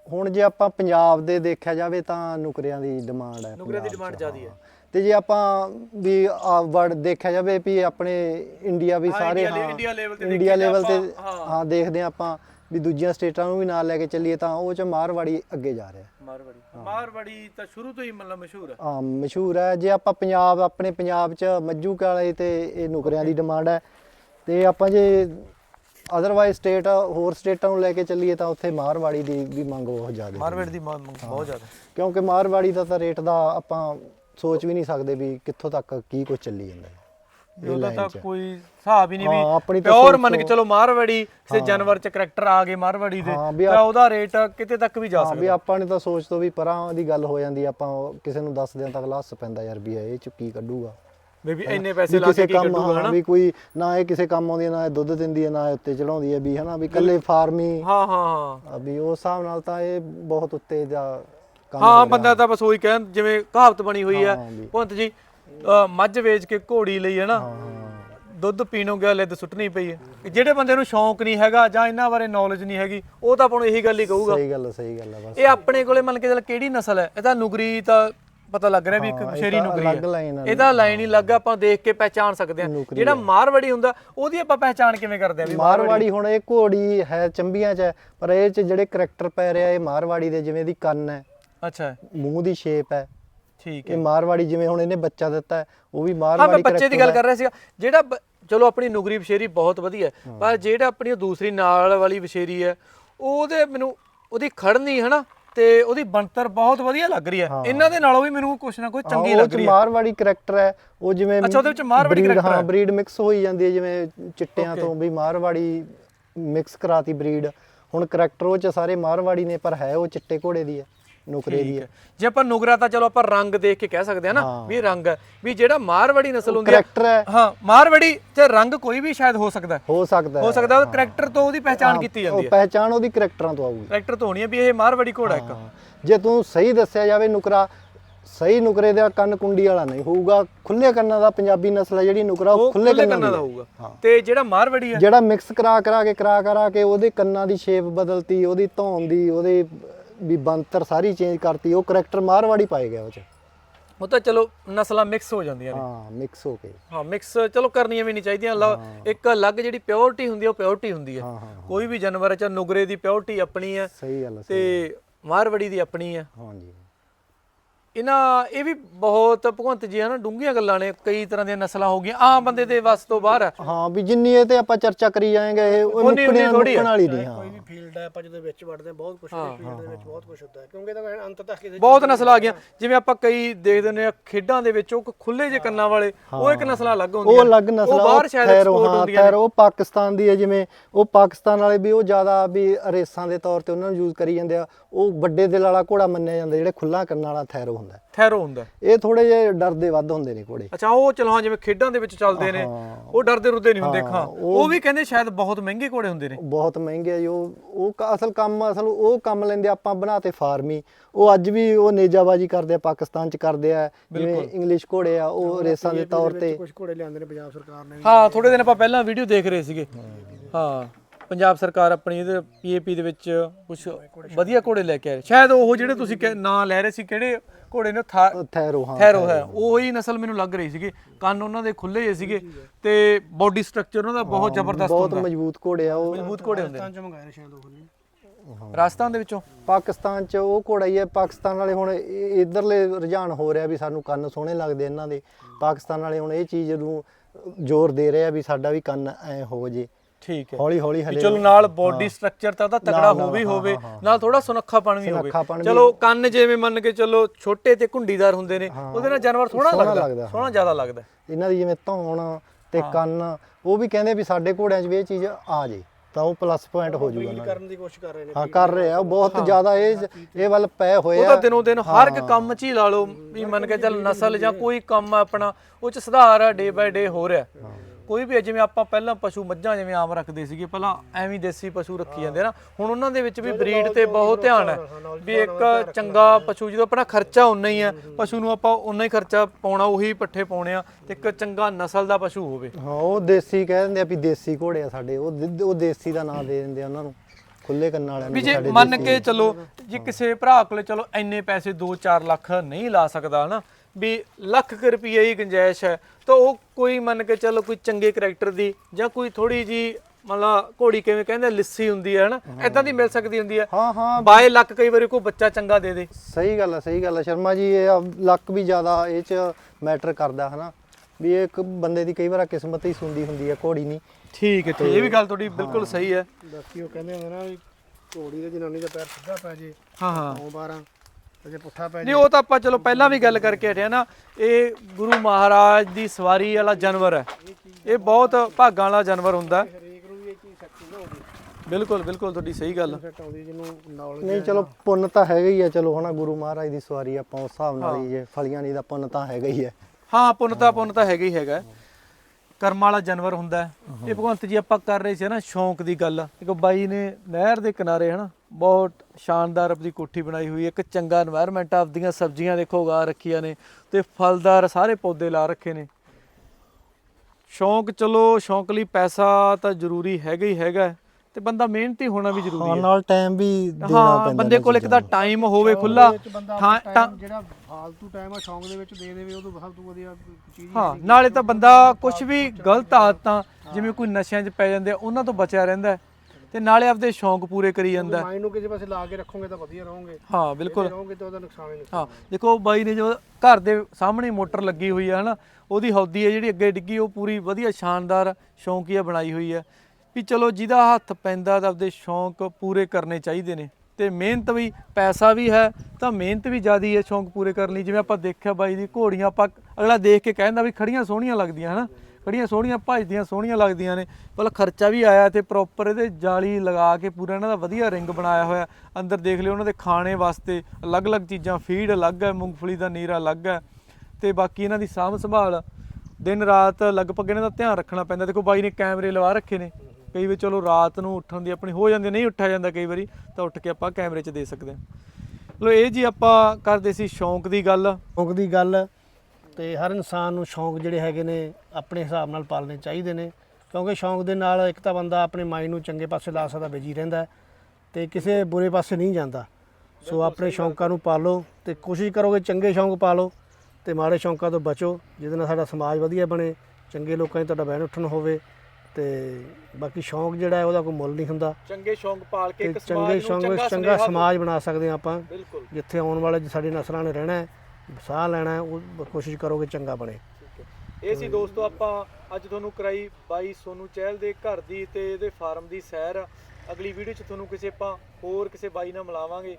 S4: ਹੁਣ ਜੇ ਆਪਾਂ ਪੰਜਾਬ ਦੇ ਦੇਖਿਆ ਜਾਵੇ ਤਾਂ ਨੁਕਰਿਆਂ ਦੀ ਡਿਮਾਂਡ ਹੈ
S1: ਨੁਕਰੇ ਦੀ ਡਿਮਾਂਡ ਜ਼ਿਆਦੀ ਹੈ।
S4: ਤੇ ਜੇ ਆਪਾਂ ਵੀ ਵਰਡ ਦੇਖਿਆ ਜਾਵੇ ਵੀ ਆਪਣੇ ਇੰਡੀਆ ਵੀ ਸਾਰੇ ਹਾਂ
S1: ਇੰਡੀਆ level ਤੇ
S4: ਇੰਡੀਆ
S1: ਦੇਖੀਏ
S4: ਲੈਵਲ ਤੇ
S1: ਹਾਂ।
S4: ਹਾਂ ਦੇਖਦੇ ਹਾਂ ਆਪਾਂ। ਵੀ ਦੂਜੀਆਂ ਸਟੇਟਾਂ ਨੂੰ ਵੀ ਨਾਲ ਲੈ ਕੇ ਚੱਲੀਏ ਤਾਂ ਉਹ ਚ ਮਾਰਵਾੜੀ ਅੱਗੇ ਜਾ ਰਿਹਾ।
S1: ਮਾਰਵਾੜੀ। ਮਾਰਵਾੜੀ ਤਾਂ ਸ਼ੁਰੂ ਤੋਂ ਹੀ ਮਤਲਬ ਮਸ਼ਹੂਰ ਹੈ।
S4: ਹਾਂ ਮਸ਼ਹੂਰ ਹੈ। ਜੇ ਆਪਾਂ ਪੰਜਾਬ ਆਪਣੇ ਪੰਜਾਬ ਚ ਮੱਜੂ ਕਾਲੇ ਤੇ ਇਹ ਨੁਕਰਿਆਂ ਦੀ ਡਿਮਾਂਡ ਹੈ। ਤੇ ਆਪਾਂ ਜੇ ਅਦਰਵਾਈਜ਼ ਸਟੇਟ ਹੋਰ ਸਟੇਟਾਂ ਨੂੰ ਲੈ ਕੇ ਚੱਲੀਏ ਤਾਂ ਉੱਥੇ ਮਾਰਵਾੜੀ ਦੀ ਵੀ ਮੰਗ ਬਹੁਤ ਜ਼ਿਆਦਾ ਹੈ।
S1: ਮਾਰਵਾੜੀ ਦੀ ਮੰਗ ਬਹੁਤ ਜ਼ਿਆਦਾ।
S4: ਕਿਉਂਕਿ ਮਾਰਵਾੜੀ ਦਾ ਤਾਂ ਰੇਟ ਦਾ ਆਪਾਂ ਸੋਚ ਵੀ ਨਹੀਂ ਸਕਦੇ ਵੀ ਕਿੱਥੋਂ ਤੱਕ ਕੀ ਕੁਝ ਚੱਲੀ ਜਾਂਦਾ ਹੈ।
S1: ਉਹਦਾ ਤਾਂ ਕੋਈ ਹਿਸਾਬ ਹੀ ਨਹੀਂ ਵੀ ਪਿਓਰ ਮੰਨ ਕੇ ਚਲੋ ਮਾਰਵਾੜੀ ਕਿਸੇ ਜਾਨਵਰ ਚ ਕਰੈਕਟਰ ਆ ਗਏ ਮਾਰਵਾੜੀ ਦੇ ਤਾਂ ਉਹਦਾ ਰੇਟ ਕਿਤੇ ਤੱਕ ਵੀ ਜਾ
S4: ਹਾਂ ਵੀ
S1: ਸਕਦਾ।
S4: ਆਪਾਂ ਨੇ ਤਾਂ ਸੋਚ ਤੋਂ ਵੀ ਪਰਾਂ ਦੀ ਗੱਲ ਹੋ ਜਾਂਦੀ ਆਪਾਂ ਕਿਸੇ ਨੂੰ ਦੱਸਦੇ ਹਾਂ ਤਾਂ ਅਗਲਾ ਹੱਸ ਪੈਂਦਾ ਯਾਰ ਵੀ ਇਹ ਚ ਕੀ ਕੱਢੂਗਾ।
S1: ਵੀ ਵੀ ਇੰਨੇ ਪੈਸੇ ਲਾ ਕੇ ਕੀ ਕੱਢੂਗਾ ਹਨਾ?
S4: ਵੀ ਕੋਈ ਨਾ ਇਹ ਕਿਸੇ ਕੰਮ ਆਉਂਦੀ ਨਾ ਇਹ ਦੁੱਧ ਦਿੰਦੀ ਹੈ ਨਾ ਇਹ ਉੱਤੇ ਚੜਾਉਂਦੀ ਹੈ ਵੀ ਹਨਾ ਵੀ ਕੱਲੇ ਫਾਰਮੀ
S1: ਹਾਂ ਹਾਂ ਹਾਂ
S4: ਵੀ ਉਸ ਹਿਸਾਬ ਨਾਲ ਤਾਂ ਇਹ ਬਹੁਤ ਉੱਤੇ ਦਾ ਕੰਮ
S1: ਹਾਂ। ਬੰਦਾ ਤਾਂ ਬਸ ਉਹੀ ਕਹਿੰ ਜਿਵੇਂ ਕਹਾਵਤ ਬਣੀ ਹੋਈ
S4: ਵੀ।
S1: ਭੁੰਤ ਜੀ ਅਹ ਮੱਝ ਵੇਚ ਕੇ ਘੋੜੀ ਲਈ ਹੈ ਨਾ।
S4: ਹਾਂ
S1: ਦੁੱਧ ਪੀਣੋਂ ਗਿਆ ਲਿੱਦ ਸੁੱਟਣੀ ਪਈ ਹੈ। ਜਿਹੜੇ ਬੰਦੇ ਨੂੰ ਸ਼ੌਂਕ ਨਹੀਂ ਹੈਗਾ ਜਾਂ ਇਹਨਾਂ ਬਾਰੇ ਨੌਲੇਜ ਨਹੀਂ ਹੈਗੀ ਉਹ ਤਾਂ ਆਪਾਂ ਨੂੰ ਇਹੀ ਗੱਲ ਹੀ ਕਹੂਗਾ।
S4: ਸਹੀ ਗੱਲ ਹੈ, ਸਹੀ ਗੱਲ ਹੈ ਬਸ।
S1: ਇਹ ਆਪਣੇ ਕੋਲੇ ਮੰਨ ਕੇ ਚੱਲ ਕਿਹੜੀ ਨਸਲ ਹੈ? ਇਹ ਤਾਂ ਨੁਗਰੀ ਤਾਂ ਪਤਾ ਲੱਗ ਰਿਹਾ ਵੀ ਇੱਕ
S4: ਹਾਂ,
S1: ਸ਼ੇਰੀ
S4: ਤਾਂ
S1: ਨੁਗਰੀ
S4: ਅਲੱਗ
S1: ਹੈ
S4: ਲਾਈਨ ਆ
S1: ਇਹਦਾ ਲਾਈਨ ਹੀ ਲੱਗਾ ਆਪਾਂ ਦੇਖ ਕੇ ਪਹਿਚਾਨ ਸਕਦੇ ਹਾਂ। ਜਿਹੜਾ ਮਾਰਵਾੜੀ ਹੁੰਦਾ ਉਹਦੀ ਆਪਾਂ ਪਹਿਚਾਨ ਕਿਵੇਂ ਕਰਦੇ ਆ ਵੀ
S4: ਮਾਰਵਾੜੀ? ਹੁਣ ਇਹ ਘੋੜੀ ਹੈ ਚੰਬੀਆਂ ਚ ਹੈ, ਪਰ ਇਹ ਚ ਜਿਹੜੇ ਕਰੈਕਟਰ ਪੈ ਰਿਹਾ ਇਹ ਮਾਰਵਾੜੀ ਦੇ ਜਿਵੇਂ ਦੀ ਕੰਨ ਹੈ।
S1: ਅੱਛਾ।
S4: ਮੂੰਹ ਦੀ ਸ਼ੇਪ ਹੈ।
S1: ਠੀਕ
S4: ਇਹ ਮਾਰਵਾੜੀ ਜਿਵੇਂ ਹੁਣ ਇਹਨੇ ਬੱਚਾ ਦਿੱਤਾ ਹੈ, ਉਹ ਵੀ
S1: ਹਾਂ ਮੈਂ
S4: ਮਾਰਵਾੜੀ
S1: ਬੱਚੇ ਦੀ ਗੱਲ ਕਰ ਰਿਹਾ ਸੀਗਾ। ਜਿਹੜਾ ਬ- ਚਲੋ ਆਪਣੀ ਨੁਗਰੀ ਵਿਸ਼ੇਰੀ ਬਹੁਤ ਵਧੀਆ ਹੈ, ਪਰ ਜਿਹੜਾ ਆਪਣੀ ਦੂਸਰੀ ਨਾਲ ਵਾਲੀ ਵਿਸ਼ੇਰੀ ਹੈ ਉਹਦੇ ਮੈਨੂੰ ਉਹਦੀ ਖੜਨੀ ਹਨਾ ਤੇ ਉਹਦੀ ਬਣਤਰ ਬਹੁਤ ਵਧੀਆ ਲੱਗ ਰਹੀ ਹੈ। ਇਹਨਾਂ ਦੇ ਨਾਲੋਂ ਵੀ ਮੈਨੂੰ ਕੁਛ ਨਾ ਕੁਛ ਚੰਗੀ ਲੱਗ ਰਹੀ ਹੈ।
S4: ਮਾਰਵਾੜੀ ਕਰੈਕਟਰ ਹੈ ਉਹ ਜਿਵੇਂ
S1: ਅੱਛਾ, ਉਹਦੇ ਵਿੱਚ ਮਾਰਵਾੜੀ
S4: breed,
S1: character
S4: ਹਾਂ
S1: ਹੈ।
S4: ਬਰੀਡ ਮਿਕਸ ਹੋਈ ਜਾਂਦੀ ਹੈ ਜਿਵੇਂ ਚਿੱਟਿਆਂ ਤੋਂ ਵੀ ਮਾਰਵਾੜੀ ਮਿਕਸ ਕਰਾਤੀ ਬਰੀਡ ਹੁਣ ਕਰੈਕਟਰ ਉਹ ਚ ਸਾਰੇ ਮਾਰਵਾੜੀ ਨੇ ਪਰ ਹੈ ਉਹ ਚਿੱਟੇ ਘੋੜੇ ਦੀ ਹੈ। ਨੁਕਰੇ ਦੀ ਹੈ।
S1: ਜੇ ਆਪਾਂ ਨੁਗਰਾ ਤਾਂ ਚਲੋ ਆਪਾਂ ਰੰਗ ਦੇਖ ਕੇ ਕਹਿ ਸਕਦੇ ਹਾਂ ਨਾ ਵੀ ਰੰਗ ਵੀ ਜਿਹੜਾ ਮਾਰਵਾੜੀ ਨਸਲ ਹੁੰਦੀ ਹੈ
S4: ਕਰੈਕਟਰ ਹੈ।
S1: ਹਾਂ ਮਾਰਵਾੜੀ ਤੇ ਰੰਗ ਕੋਈ ਵੀ ਸ਼ਾਇਦ ਹੋ ਸਕਦਾ ਹੈ।
S4: ਹੋ ਸਕਦਾ
S1: ਹੋ।
S4: ਹੈ
S1: ਸਕਦਾ ਉਹ ਕਰੈਕਟਰ ਤੋਂ ਉਹਦੀ ਪਹਿਚਾਣ ਕੀਤੀ ਜਾਂਦੀ
S4: ਉਹ
S1: ਹੈ।
S4: ਪਹਿਚਾਣ ਉਹਦੀ ਕਰੈਕਟਰਾਂ ਤੋਂ ਆਊਗੀ।
S1: ਕਰੈਕਟਰ ਤੋਂ ਹੋਣੀ ਹੈ ਵੀ ਇਹ ਮਾਰਵਾੜੀ ਘੋੜਾ ਇੱਕ।
S4: ਜੇ ਤੂੰ ਸਹੀ ਦੱਸਿਆ ਜਾਵੇ ਨੁਕਰਾ ਸਹੀ ਨੁਕਰੇ ਦਾ ਕੰਨ ਕੁੰਡੀ ਵਾਲਾ ਨਹੀਂ ਹੋਊਗਾ ਖੁੱਲੇ ਕੰਨਾਂ ਦਾ ਪੰਜਾਬੀ ਨਸਲ ਹੈ ਜਿਹੜੀ ਨੁਕਰਾ ਉਹ
S1: ਉਹ
S4: ਖੁੱਲੇ ਕੰਨਾਂ ਦਾ
S1: ਹੋਊਗਾ। ਤੇ ਜਿਹੜਾ ਮਾਰਵਾੜੀ ਹੈ
S4: ਜਿਹੜਾ ਮਿਕਸ ਕਰਾ ਕਰਾ ਕੇ ਕਰਾ ਕਰਾ ਕੇ ਉਹਦੇ ਕੰਨਾਂ ਦੀ ਸ਼ੇਪ ਬਦਲਤੀ ਉਹਦੀ ਧੌਣ ਦੀ ਉਹਦੇ ਵੀ ਬੰਤਰ ਸਾਰੀ ਚੇਂਜ ਕਰਤੀ ਉਹ ਕਰੈਕਟਰ ਮਾਰਵਾੜੀ ਪਾਏ ਗਿਆ ਉਹ ਚ।
S1: ਉਹ ਤਾਂ ਚਲੋ ਨਸਲਾਂ ਮਿਕਸ ਹੋ ਜਾਂਦੀਆਂ ਨੇ।
S4: ਹਾਂ ਮਿਕਸ ਹੋ ਕੇ।
S1: ਹਾਂ ਮਿਕਸ ਚਲੋ ਕਰਨੀਆਂ ਵੀ ਨਹੀਂ ਚਾਹੀਦੀਆਂ। ਲ- ਇੱਕ ਅਲੱਗ ਜਿਹੜੀ ਪਿਓਰਿਟੀ ਹੁੰਦੀ ਹੈ ਉਹ ਪਿਓਰਿਟੀ ਹੁੰਦੀ ਹੈ
S4: ਹਾਂ ਹਾਂ।
S1: ਕੋਈ ਵੀ ਜਾਨਵਰ ਹੈ ਚਾਹੇ ਨੁਗਰੇ ਦੀ ਪਿਓਰਿਟੀ ਆਪਣੀ ਹੈ
S4: ਸਹੀ ਗੱਲ ਹੈ
S1: ਤੇ ਮਾਰਵਾੜੀ ਦੀ ਆਪਣੀ ਹੈ
S4: ਹਾਂਜੀ।
S1: ਇਹਨਾਂ ਇਹ ਵੀ ਬਹੁਤ ਭਗਵੰਤ ਜੀ ਹਨਾ ਡੂੰਘੀਆਂ ਗੱਲਾਂ ਨੇ ਕਈ ਤਰ੍ਹਾਂ ਦੀਆਂ ਨਸਲਾਂ ਹੋ ਗਈਆਂ ਆਮ ਬੰਦੇ ਦੇ ਵੱਸ ਤੋਂ ਬਾਹਰ। ਹੈ
S4: ਹਾਂ ਵੀ ਜਿੰਨੀ ਇਹ ਤੇ ਆਪਾਂ ਚਰਚਾ ਕਰੀ ਜਾਏਂਗੇ ਇਹ ਉਹ
S1: ਉਨੀ- ਉਨੀ
S4: ਮੁੱਕਣੇ
S1: ਥੋੜ੍ਹੀ ਹੈ।
S4: ਮੁੱਕਣ ਵਾਲੀ ਨਹੀਂ ਹਾਂ।
S2: ਕੋਈ ਵੀ ਫੀਲਡ ਹੈ ਆਪਾਂ ਜਦੋਂ ਵਿੱਚ ਵੜਦੇ ਹਾਂ ਬਹੁਤ ਕੁਝ ਫੀਲਡ ਦੇ ਵਿੱਚ ਬਹੁਤ ਕੁਝ ਹੁੰਦਾ ਹੈ ਕਿਉਂਕਿ ਇਹਦਾ ਅੰਤ ਤੱਕ ਇਹਦੇ
S1: ਬਹੁਤ ਨਸਲਾਂ ਆ ਗਈਆਂ। ਜਿਵੇਂ ਆਪਾਂ ਕਈ ਦੇਖਦੇ ਨੇ ਖੇਡਾਂ ਦੇ ਵਿੱਚ ਉਹ ਖੁੱਲੇ ਜੇ ਕੰਨਾਂ ਵਾਲੇ ਉਹ ਇੱਕ ਨਸਲਾਂ ਅਲੱਗ ਹੁੰਦੀਆਂ
S4: ਉਹ ਅਲੱਗ ਨਸਲ
S1: ਉਹ
S4: ਆ,
S1: ਬਾਹਰ ਸ਼ਾਇਦ ਐਕਸਪੋਰਟ
S4: ਹਾਂ
S1: ਹੁੰਦੀਆਂ
S4: ਖੈਰ ਉਹ ਪਾਕਿਸਤਾਨ ਦੀ ਹੈ ਜਿਵੇਂ ਉਹ ਪਾਕਿਸਤਾਨ ਵਾਲੇ ਵੀ ਉਹ ਜ਼ਿਆਦਾ ਵੀ ਰੇਸਾਂ ਦੇ ਤੌਰ ਤੇ ਉਹਨਾਂ ਨੂੰ ਯੂਜ਼ ਕਰੀ ਜਾਂਦੇ ਆ। ਉਹ ਵੱਡੇ ਦਿਲ ਵਾਲਾ ਘੋੜਾ ਮੰਨਿਆ ਜਾਂਦਾ ਜਿਹੜੇ ਖੁੱਲਾ ਕੰਨਾਂ ਵਾਲਾ ਥੈਰੋ ਹੁੰਦਾ।
S1: ਥੈਰੋ ਹੁੰਦਾ।
S4: ਇਹ ਥੋੜੇ ਜਿਹੇ ਡਰਦੇ ਵੱਧ ਹੁੰਦੇ ਨੇ ਘੋੜੇ।
S1: ਅੱਛਾ ਉਹ ਚਲੋ ਹਾਂ ਜਿਵੇਂ ਖੇਡਾਂ ਦੇ ਵਿੱਚ ਚੱਲਦੇ ਨੇ। ਉਹ ਡਰਦੇ ਰੁੱਦੇ ਨਹੀਂ ਹੁੰਦੇ ਖਾਂ ਉਹ ਵੀ ਕਹਿੰਦੇ ਸ਼ਾਇਦ ਬਹੁਤ ਮਹਿੰਗੇ ਘੋੜੇ ਹੁੰਦੇ ਨੇ।
S4: ਬਹੁਤ ਮਹਿੰਗੇ ਆ ਜੀ ਉਹ ਉਹ ਕ- ਅਸਲ ਕੰਮ ਅਸਲ ਉਹ ਕੰਮ ਲੈਂਦੇ ਆਪਾਂ ਬਣਾਤੇ ਫਾਰਮੀ ਉਹ ਅੱਜ ਵੀ ਉਹ ਨੇਜਾਬਾਜੀ ਕਰਦੇ ਆ ਪਾਕਿਸਤਾਨ ਚ ਕਰਦੇ ਆ ਜਿਵੇਂ ਇੰਗਲਿਸ਼ ਘੋੜੇ ਆ ਉਹ ਰੇਸਾਂ ਦੇ ਤੌਰ ਤੇ।
S2: ਕੁਝ ਘੋੜੇ ਲਿਆਂਦੇ ਨੇ ਪੰਜਾਬ ਸਰਕਾਰ ਨੇ।
S1: ਹਾਂ ਥੋੜੇ ਦਿਨ ਆਪਾਂ ਪਹਿਲਾਂ ਵੀਡੀਓ ਦੇਖ ਰਹੇ ਸੀਗੇ। ਹਾਂ ਪੰਜਾਬ ਸਰਕਾਰ ਆਪਣੀ ਇਹਦੇ ਪੀਏਪੀ ਦੇ ਵਿੱਚ ਕੁਝ ਵਧੀਆ ਘੋੜੇ ਲੈ ਕੇ ਆ ਰਹੀ। ਸ਼ਾਇਦ ਉਹ ਜਿਹੜੇ ਤੁਸੀਂ ਨਾਂ ਲੈ ਰਹੇ ਸੀ ਕਿਹੜੇ ਘੋੜੇ ਨੇ ਥਾ-
S4: ਥੈਰੋ ਹਾਂ
S1: ਥੈਰੋ ਹੈ। ਉਹੀ ਨਸਲ ਮੈਨੂੰ ਲੱਗ ਰਹੀ ਸੀਗੀ। ਕੰਨ ਉਹਨਾਂ ਦੇ ਖੁੱਲੇ ਜਿਹੇ ਸੀਗੇ ਤੇ ਬਾਡੀ ਸਟਰਕਚਰ ਉਹਨਾਂ ਦਾ ਬਹੁਤ ਜ਼ਬਰਦਸਤ
S4: ਬਹੁਤ
S1: ਹੁੰਦਾ।
S4: ਮਜ਼ਬੂਤ ਘੋੜੇ ਆ ਉਹ।
S1: ਮਜ਼ਬੂਤ ਘੋੜੇ ਹੁੰਦੇ ਨੇ।
S2: ਰਾਜਸਥਾਨ ਚ ਮੰਗਾਏ ਨੇ ਸ਼ਾਇਦ ਉਹ ਨੇ
S1: ਰਾਜਸਥਾਨ ਦੇ ਵਿੱਚੋਂ?
S4: ਪਾਕਿਸਤਾਨ ਚ ਉਹ ਘੋੜਾ ਹੀ ਹੈ। ਪਾਕਿਸਤਾਨ ਵਾਲੇ ਹੁਣ ਇ- ਇਧਰਲੇ ਰੁਝਾਨ ਹੋ ਰਿਹਾ ਵੀ ਸਾਨੂੰ ਕੰਨ ਸੋਹਣੇ ਲੱਗਦੇ ਇਹਨਾਂ ਦੇ। ਪਾਕਿਸਤਾਨ ਵਾਲੇ ਹੁਣ ਇਹ ਚੀਜ਼ ਨੂੰ ਜ਼ੋਰ ਦੇ ਰਹੇ ਆ ਵੀ ਸਾਡਾ ਵੀ ਕੰਨ ਐ ਹੋ ਜੇ।
S1: ਠੀਕ ਹੈ।
S4: ਹੌਲੀ ਹੌਲੀ ਹਲੇ
S1: ਚਲੋ ਨਾਲ ਬੋਡੀ ਸਟਰਕਚਰ ਤਾਂ ਉਹਦਾ
S4: ਨਾਲ,
S1: ਹੋ ਵੀ ਹੋਵੇ। ਨਾਲ ਥੋੜਾ ਸੁਨੱਖਾਪਣ ਵੀ ਹੋਵੇ। ਚਲੋ ਕੰਨ ਜਿਵੇਂ ਮੰਨ ਕੇ ਚਲੋ ਛੋਟੇ ਤੇ ਘੁੰਡੀਦਾਰ ਹੁੰਦੇ ਨੇ ਉਹਦੇ ਨਾਲ ਜਾਨਵਰ ਸੋਹਣਾ ਲੱਗਦਾ ਸੋਹਣਾ ਜ਼ਿਆਦਾ ਲੱਗਦਾ।
S4: ਇਹਨਾਂ ਦੀ ਜਿਵੇਂ ਧੌਣ ਤੇ ਕੰਨ ਉਹ ਵੀ ਕਹਿੰਦੇ ਵੀ ਸਾਡੇ ਘੋੜਿਆਂ 'ਚ ਵੀ ਇਹ ਚੀਜ਼ ਆ ਜੇ ਤਾਂ ਉਹ ਪਲੱਸ ਪੁਆਇੰਟ ਹੋ ਉਹਨਾਂ ਦਾ
S2: ਕਰਨ ਦੀ ਕੋਸ਼ਿਸ਼ ਕਰ ਰਹੇ ਨੇ।
S4: ਹਾਂ ਕਰ ਰਹੇ ਆ ਉਹ ਬਹੁਤ ਜ਼ਿਆਦਾ ਇਹ ਇਹ ਵੱਲ ਪਏ ਹੋਏ
S1: ਉਹ ਤਾਂ ਦਿਨੋਂ ਦਿਨ ਹਰ ਇੱਕ ਕੰਮ 'ਚ ਹੀ ਲਾ ਲਓ ਵੀ ਮੰਨ ਕੇ ਚੱਲ ਨਸਲ ਜਾਂ ਕੋਈ ਕੰਮ ਆਪਣਾ ਉਹ 'ਚ ਸੁਧਾਰ ਆ ਡੇ ਬਾਏ ਡੇ ਹੋ ਰਿਹਾ। ਕੋਈ ਵੀ ਜਿਵੇਂ ਆਪਾਂ ਪਹਿਲਾਂ ਪਸ਼ੂ ਮੱਝਾਂ ਜਿਵੇਂ ਆਮ ਰੱਖਦੇ ਸੀਗੇ ਪਹਿਲਾਂ ਐਵੇਂ ਦੇਸੀ ਪਸ਼ੂ ਰੱਖੀ ਜਾਂਦੇ ਨਾ। ਹੁਣ ਉਹਨਾਂ ਦੇ ਵਿੱਚ ਵੀ ਬਰੀਡ ਤੇ ਬਹੁਤ ਧਿਆਨ ਹੈ ਵੀ ਇੱਕ ਚੰਗਾ ਪਸ਼ੂ ਜਦੋਂ ਆਪਣਾ ਖਰਚਾ ਉਨਾ ਹੀ ਹੈ ਪਸ਼ੂ ਨੂੰ ਆਪਾਂ ਉਨਾ ਹੀ ਖਰਚਾ ਪਾਉਣਾ ਉਹੀ ਪੱਠੇ ਪਾਉਣੇ ਆ ਤੇ ਇੱਕ ਚੰਗਾ ਨਸਲ ਦਾ ਪਸ਼ੂ ਹੋਵੇ।
S4: ਹਾਂ ਉਹ ਦੇਸੀ ਕਹਿ ਦਿੰਦੇ ਆ ਵੀ ਦੇਸੀ ਘੋੜੇ ਆ ਸਾਡੇ ਉਹ ਦਿ- ਉਹ ਦੇਸੀ ਦਾ ਨਾਂ ਦੇ ਦਿੰਦੇ ਆ ਉਹਨਾਂ ਨੂੰ ਖੁੱਲੇ ਕੰਨਾਂ ਵਾਲਿਆਂ
S1: ਵੀ
S4: ਨੂੰ
S1: ਜੇ
S4: ਸਾਡੇ
S1: ਮੰਨ
S4: ਦੇਸੀ।
S1: ਕੇ ਚਲੋ ਜੇ ਕਿਸੇ ਭਰਾ ਕੋਲੇ ਚਲੋ ਇੰਨੇ ਪੈਸੇ 2-4 ਲੱਖ ਨਹੀਂ ਲਾ ਸਕਦਾ ਹਨਾ ਵੀ ਲੱਖ ਕੁ ਰੁਪਈਏ ਹੀ ਗੁੰਜਾਇਸ਼ ਹੈ ਤਾਂ ਉਹ ਕੋਈ ਮੰਨ ਕੇ ਚਲੋ ਕੋਈ ਚੰਗੇ ਕੈਰੈਕਟਰ ਦੀ ਜਾਂ ਕੋਈ ਥੋੜੀ ਜੀ ਮਤਲਬ ਘੋੜੀ ਕਿਵੇਂ ਕਹਿੰਦੇ ਲਿੱਸੀ ਹੁੰਦੀ ਹੈ ਹਨਾ? ਐਦਾਂ ਦੀ ਮਿਲ ਸਕਦੀ ਹੁੰਦੀ ਹੈ।
S4: ਹਾਂ ਹਾਂ।
S1: ਬਾਏ ਲੱਖ ਕਈ ਵਾਰੀ ਕੋਈ ਬੱਚਾ ਚੰਗਾ ਦੇ ਦੇ।
S4: ਸਹੀ ਗੱਲ ਆ ਸਹੀ ਗੱਲ ਆ ਸ਼ਰਮਾ ਜੀ ਇਹ ਲੱਕ ਵੀ ਜ਼ਿਆਦਾ ਇਹ ਚ ਮੈਟਰ ਕਰਦਾ ਹਨਾ? ਵੀ ਇਹ ਇੱਕ ਬੰਦੇ ਦੀ ਕਈ ਵਾਰ ਕਿਸਮਤ ਹੀ ਸੁੰਦੀ ਹੁੰਦੀ ਆ ਘੋੜੀ ਨਹੀਂ।
S1: ਠੀਕ ਹੈ ਇਹ ਵੀ ਗੱਲ ਤੁਹਾਡੀ ਬਿਲਕੁਲ ਸਹੀ ਹੈ।
S2: ਬਾਕੀ ਉਹ ਕਹਿੰਦੇ ਹੁੰਦੇ ਨਾ ਵੀ ਘੋੜੀ ਦੇ ਜਨਾਨੀ ਦਾ ਪੈਰ ਸਿੱਧਾ ਪੈ ਜੇ।
S1: ਹਾਂ ਹਾਂ।
S2: 9 12 ਤੇ ਜੇ ਪੁੱਠਾ ਪੈ
S1: ਨਹੀਂ ਉਹ ਤਾਂ ਆਪਾਂ ਚਲੋ ਪਹਿਲਾਂ ਵੀ ਗੱਲ ਕਰਕੇ ਹਟਿਆ ਨਾ। ਇਹ ਗੁਰੂ ਮਹਾਰਾਜ ਦੀ ਸਵਾਰੀ ਵਾਲਾ ਜਾਨਵਰ ਹੈ। ਇਹ ਬਹੁਤ ਭਾਗਾਂ ਵਾਲਾ ਜਾਨਵਰ ਹੁੰਦਾ। ਹੈ।
S2: ਹਰੇਕ ਨੂੰ ਵੀ ਇਹ ਚੀਜ਼ ਸੈੱਟ ਨਾ ਹੋਵੇ
S1: ਬਿਲਕੁਲ ਬਿਲਕੁਲ ਤੁਹਾਡੀ ਸਹੀ ਗੱਲ।
S2: ਸੈੱਟ ਆਉਂਦੀ ਜਿਹਨੂੰ ਨੌਲੇਜ
S4: ਨਹੀਂ ਚਲੋ ਪੁੰਨ ਤਾਂ ਹੈਗਾ ਹੀ ਆ ਚਲੋ ਹਨਾ ਗੁਰੂ ਮਹਾਰਾਜ ਦੀ ਸਵਾਰੀ ਆਪਾਂ ਉਸ ਹਿਸਾਬ ਨਾਲ ਹੀ। ਜੇ ਫਲੀਆਂ ਨਹੀਂ ਦਾ ਪੁੰਨ ਤਾਂ ਹੈਗਾ ਹੀ ਹੈ।
S1: ਹਾਂ ਪੁੰਨ ਤਾਂ ਪੁੰਨ ਤਾਂ ਹੈਗਾ ਹੀ ਹੈਗਾ। ਕਰਮ ਵਾਲਾ ਜਾਨਵਰ ਹੁੰਦਾ ਇਹ ਭਗਵੰਤ ਜੀ ਆਪਾਂ ਕਰ ਰਹੇ ਸੀ ਨਾ ਸ਼ੌਂਕ ਦੀ ਗੱਲ। ਇੱਕ ਬਾਈ ਨੇ ਨਹਿਰ ਦੇ ਕਿਨਾਰੇ ਹਨਾ ਬਹੁਤ ਸ਼ਾਨਦਾਰ ਆਪਣੀ ਕੋਠੀ ਬਣਾਈ ਹੋਈ ਇੱਕ ਚੰਗਾ এনवायरमेंट ਆਪਦੀਆਂ ਸਬਜ਼ੀਆਂ ਦੇਖੋ ਉਗਾ ਰੱਖੀਆਂ ਨੇ ਤੇ ਫਲਦਾਰ ਸਾਰੇ ਪੌਦੇ ਲਾ ਰੱਖੇ ਨੇ। ਸ਼ੌਂਕ ਚਲੋ ਸ਼ੌਂਕ ਲਈ ਪੈਸਾ ਤਾਂ ਜ਼ਰੂਰੀ ਹੈਗਾ ਹੀ ਹੈਗਾ। ਤੇ ਬੰਦਾ ਮਿਹਨਤੀ ਹੋਣਾ ਵੀ ਜ਼ਰੂਰੀ
S4: ਹਾਂ
S1: ਹੈ।
S4: ਨਾਲ ਟਾਈਮ ਵੀ ਦੇਣਾ
S1: ਹਾਂ
S4: ਪੈਂਦਾ
S1: ਬੰਦੇ ਕੋਲ ਇੱਕ ਤਾਂ ਟਾਈਮ ਹੋਵੇ ਖੁੱਲਾ ਥਾਂ ਤਾਂ
S2: ਜਿਹੜਾ ਫਾਲਤੂ ਟਾਈਮ ਆ ਸ਼ੌਂਕ ਦੇ ਵਿੱਚ ਦੇ ਦੇਵੇ ਉਹ ਤੋਂ ਸਭ ਤੋਂ ਵਧੀਆ ਚੀਜ਼ ਹੀ
S1: ਹਾਂ ਨਾਲੇ ਤਾਂ ਬੰਦਾ ਕੁਝ ਵੀ ਗਲਤ ਆਦਤਾਂ ਜਿਵੇਂ ਕੋਈ ਨਸ਼ਿਆਂ 'ਚ ਪੈ ਜਾਂਦੇ ਉਹਨਾਂ ਤੋਂ ਬਚਿਆ ਰਹਿੰਦਾ ਹੈ, ਤੇ ਨਾਲੇ ਆਪਦੇ ਸ਼ੌਂਕ ਪੂਰੇ ਕਰੀ ਜਾਂਦਾ ਹੈ।
S2: ਮਾਈਂਡ ਨੂੰ ਕਿਸੇ ਪਾਸੇ ਲਾ ਕੇ ਰੱਖੋਗੇ ਤਾਂ ਵਧੀਆ ਰਹੋਗੇ।
S1: ਹਾਂ ਬਿਲਕੁਲ।
S2: ਰਹੋਗੇ ਤਾਂ ਉਹਦਾ ਨੁਕਸਾਨ ਹੀ ਨੁਕਸਾਨ
S1: ਹਾਂ ਦੇਖੋ ਬਾਈ ਨੇ ਜੋ ਘਰ ਦੇ ਸਾਹਮਣੇ ਮੋਟਰ ਲੱਗੀ ਹੋਈ ਹੈ ਹਨਾ? ਉਹਦੀ ਹੌਦੀ ਹੈ ਜਿਹੜੀ ਅੱਗੇ ਡਿੱਗੀ ਉਹ ਪੂਰੀ ਵਧੀਆ ਸ਼ਾਨਦਾਰ ਸ਼ੌਂਕੀਆ ਬਣਾਈ ਹੋਈ ਹੈ। ਵੀ ਚਲੋ ਜਿਹਦਾ ਹੱਥ ਪੈਂਦਾ ਤਾਂ ਆਪਦੇ ਸ਼ੌਂਕ ਪੂਰੇ ਕਰਨੇ ਚਾਹੀਦੇ ਨੇ। ਤੇ ਮਿਹਨਤ ਵੀ, ਪੈਸਾ ਵੀ ਹੈ, ਤਾਂ ਮਿਹਨਤ ਵੀ ਜ਼ਿਆਦੀ ਹੈ ਸ਼ੌਂਕ ਪੂਰੇ ਕਰਨ ਲਈ। ਜਿਵੇਂ ਆਪਾਂ ਦੇਖਿਆ ਬਾਈ ਦੀ ਘੋੜੀਆਂ, ਆਪਾਂ ਅਗਲਾ ਦੇਖ ਕੇ ਕਹਿੰਦਾ ਵੀ ਖੜੀਆਂ ਸੋਹਣੀਆਂ ਲੱਗਦੀਆਂ, ਹਨਾ? ਖੜੀਆਂ ਸੋਹਣੀਆਂ, ਭੱਜਦੀਆਂ ਸੋਹਣੀਆਂ ਲੱਗਦੀਆਂ ਨੇ। ਪਰ ਖਰਚਾ ਵੀ ਆਇਆ ਤੇ ਪ੍ਰੋਪਰ ਇਹਦੇ ਜਾਲੀ ਲਗਾ ਕੇ ਪੂਰਾ ਇਹਨਾਂ ਦਾ ਵਧੀਆ ਰਿੰਗ ਬਣਾਇਆ ਹੋਇਆ। ਅੰਦਰ ਦੇਖ ਲਿਓ ਉਹਨਾਂ ਦੇ ਖਾਣੇ ਵਾਸਤੇ ਅਲੱਗ-ਅਲੱਗ ਚੀਜ਼ਾਂ, ਫੀਡ ਅਲੱਗ ਹੈ, ਮੂੰਗਫਲੀ ਦਾ ਨੀਰਾ ਅਲੱਗ ਹੈ। ਤੇ ਬਾਕੀ ਇਹਨਾਂ ਦੀ ਸਾਂਭ ਸੰਭਾਲ ਦਿਨ ਰਾਤ ਲਗਭਗ ਇਹਨਾਂ ਦਾ ਧਿਆਨ ਰੱਖਣਾ ਪੈਂਦਾ। ਦੇਖੋ ਬਾਈ ਨੇ ਕੈਮਰੇ ਲਵਾ ਰੱਖੇ ਨੇ। ਕਈ ਵਾਰ ਚਲੋ ਰਾਤ ਨੂੰ ਉੱਠਣ ਦੀ ਆਪਣੀ ਹੋ ਜਾਂਦੀ ਨਹੀਂ ਉੱਠਿਆ ਜਾਂਦਾ ਕਈ ਵਾਰੀ ਤਾਂ ਉੱਠ ਕੇ ਆਪਾਂ ਕੈਮਰੇ 'ਚ ਦੇ ਸਕਦੇ ਹਾਂ। ਲੋ ਇਹ ਜੀ ਆਪਾਂ ਕਰਦੇ ਸੀ ਸ਼ੌਂਕ ਦੀ ਗੱਲ।
S2: ਸ਼ੌਂਕ ਦੀ ਗੱਲ ਤੇ ਹਰ ਇਨਸਾਨ ਨੂੰ ਸ਼ੌਂਕ ਜਿਹੜੇ ਹੈਗੇ ਨੇ ਆਪਣੇ ਹਿਸਾਬ ਨਾਲ ਪਾਲਣੇ ਚਾਹੀਦੇ ਨੇ ਕਿਉਂਕਿ ਸ਼ੌਂਕ ਦੇ ਨਾਲ ਇੱਕ ਤਾਂ ਬੰਦਾ ਆਪਣੇ ਮਾਈਂਡ ਨੂੰ ਚੰਗੇ ਪਾਸੇ ਲਾ ਸਕਦਾ ਬਿਜ਼ੀ ਰਹਿੰਦਾ ਤੇ ਕਿਸੇ ਬੁਰੇ ਪਾਸੇ ਨਹੀਂ ਜਾਂਦਾ। ਸੋ ਆਪਣੇ ਸ਼ੌਂਕਾਂ ਨੂੰ ਪਾਲੋ ਤੇ ਕੋਸ਼ਿਸ਼ ਕਰੋਗੇ ਚੰਗੇ ਸ਼ੌਂਕ ਪਾਲੋ ਤੇ ਮਾੜੇ ਸ਼ੌਂਕਾਂ ਤੋਂ ਬਚੋ ਜਿਹਦੇ ਨਾਲ ਸਾਡਾ ਸਮਾਜ ਵਧੀਆ ਬਣੇ ਚੰਗੇ ਲੋਕਾਂ 'ਚ ਤੁਹਾਡਾ ਬਹਿਣ ਉੱਠਣ ਹੋਵੇ ਤੇ ਬਾਕੀ ਸ਼ੌਂਕ ਜਿਹੜਾ ਹੈ ਉਹਦਾ ਕੋਈ ਮੁੱਲ ਨਹੀਂ ਹੁੰਦਾ।
S1: ਚੰਗੇ ਸ਼ੌਂਕ ਪਾਲ ਕੇ ਇੱਕ
S2: ਚੰਗੇ
S1: ਸਮਾਜ
S2: ਸ਼ੌਂਕ
S1: ਨੂੰ
S2: ਚੰਗਾ ਸਮਾਜ ਬਣਾ ਸਕਦੇ ਹਾਂ ਆਪਾਂ। ਜਿੱਥੇ ਆਉਣ ਵਾਲੇ ਸਾਡੀ ਨਸਲਾਂ ਨੇ ਰਹਿਣਾ ਹੈ ਸਾਹ ਲੈਣਾ ਹੈ ਉਹ ਕੋਸ਼ਿਸ਼ ਕਰੋਗੇ ਚੰਗਾ ਬਣੇ।
S1: ਇਹ ਸੀ ਦੋਸਤੋ ਆਪਾਂ ਅੱਜ ਤੁਹਾਨੂੰ ਕਰਾਈ ਬਾਈ ਸੋਨੂ ਚਹਿਲ ਦੇ ਘਰ ਦੀ ਤੇ ਇਹਦੇ ਫਾਰਮ ਦੀ ਸੈਰ। ਅਗਲੀ ਵੀਡੀਓ 'ਚ ਤੁਹਾਨੂੰ ਕਿਸੇ ਆਪਾਂ ਹੋਰ ਕਿਸੇ ਬਾਈ ਨਾਲ ਮਿਲਾਵਾਂਗੇ।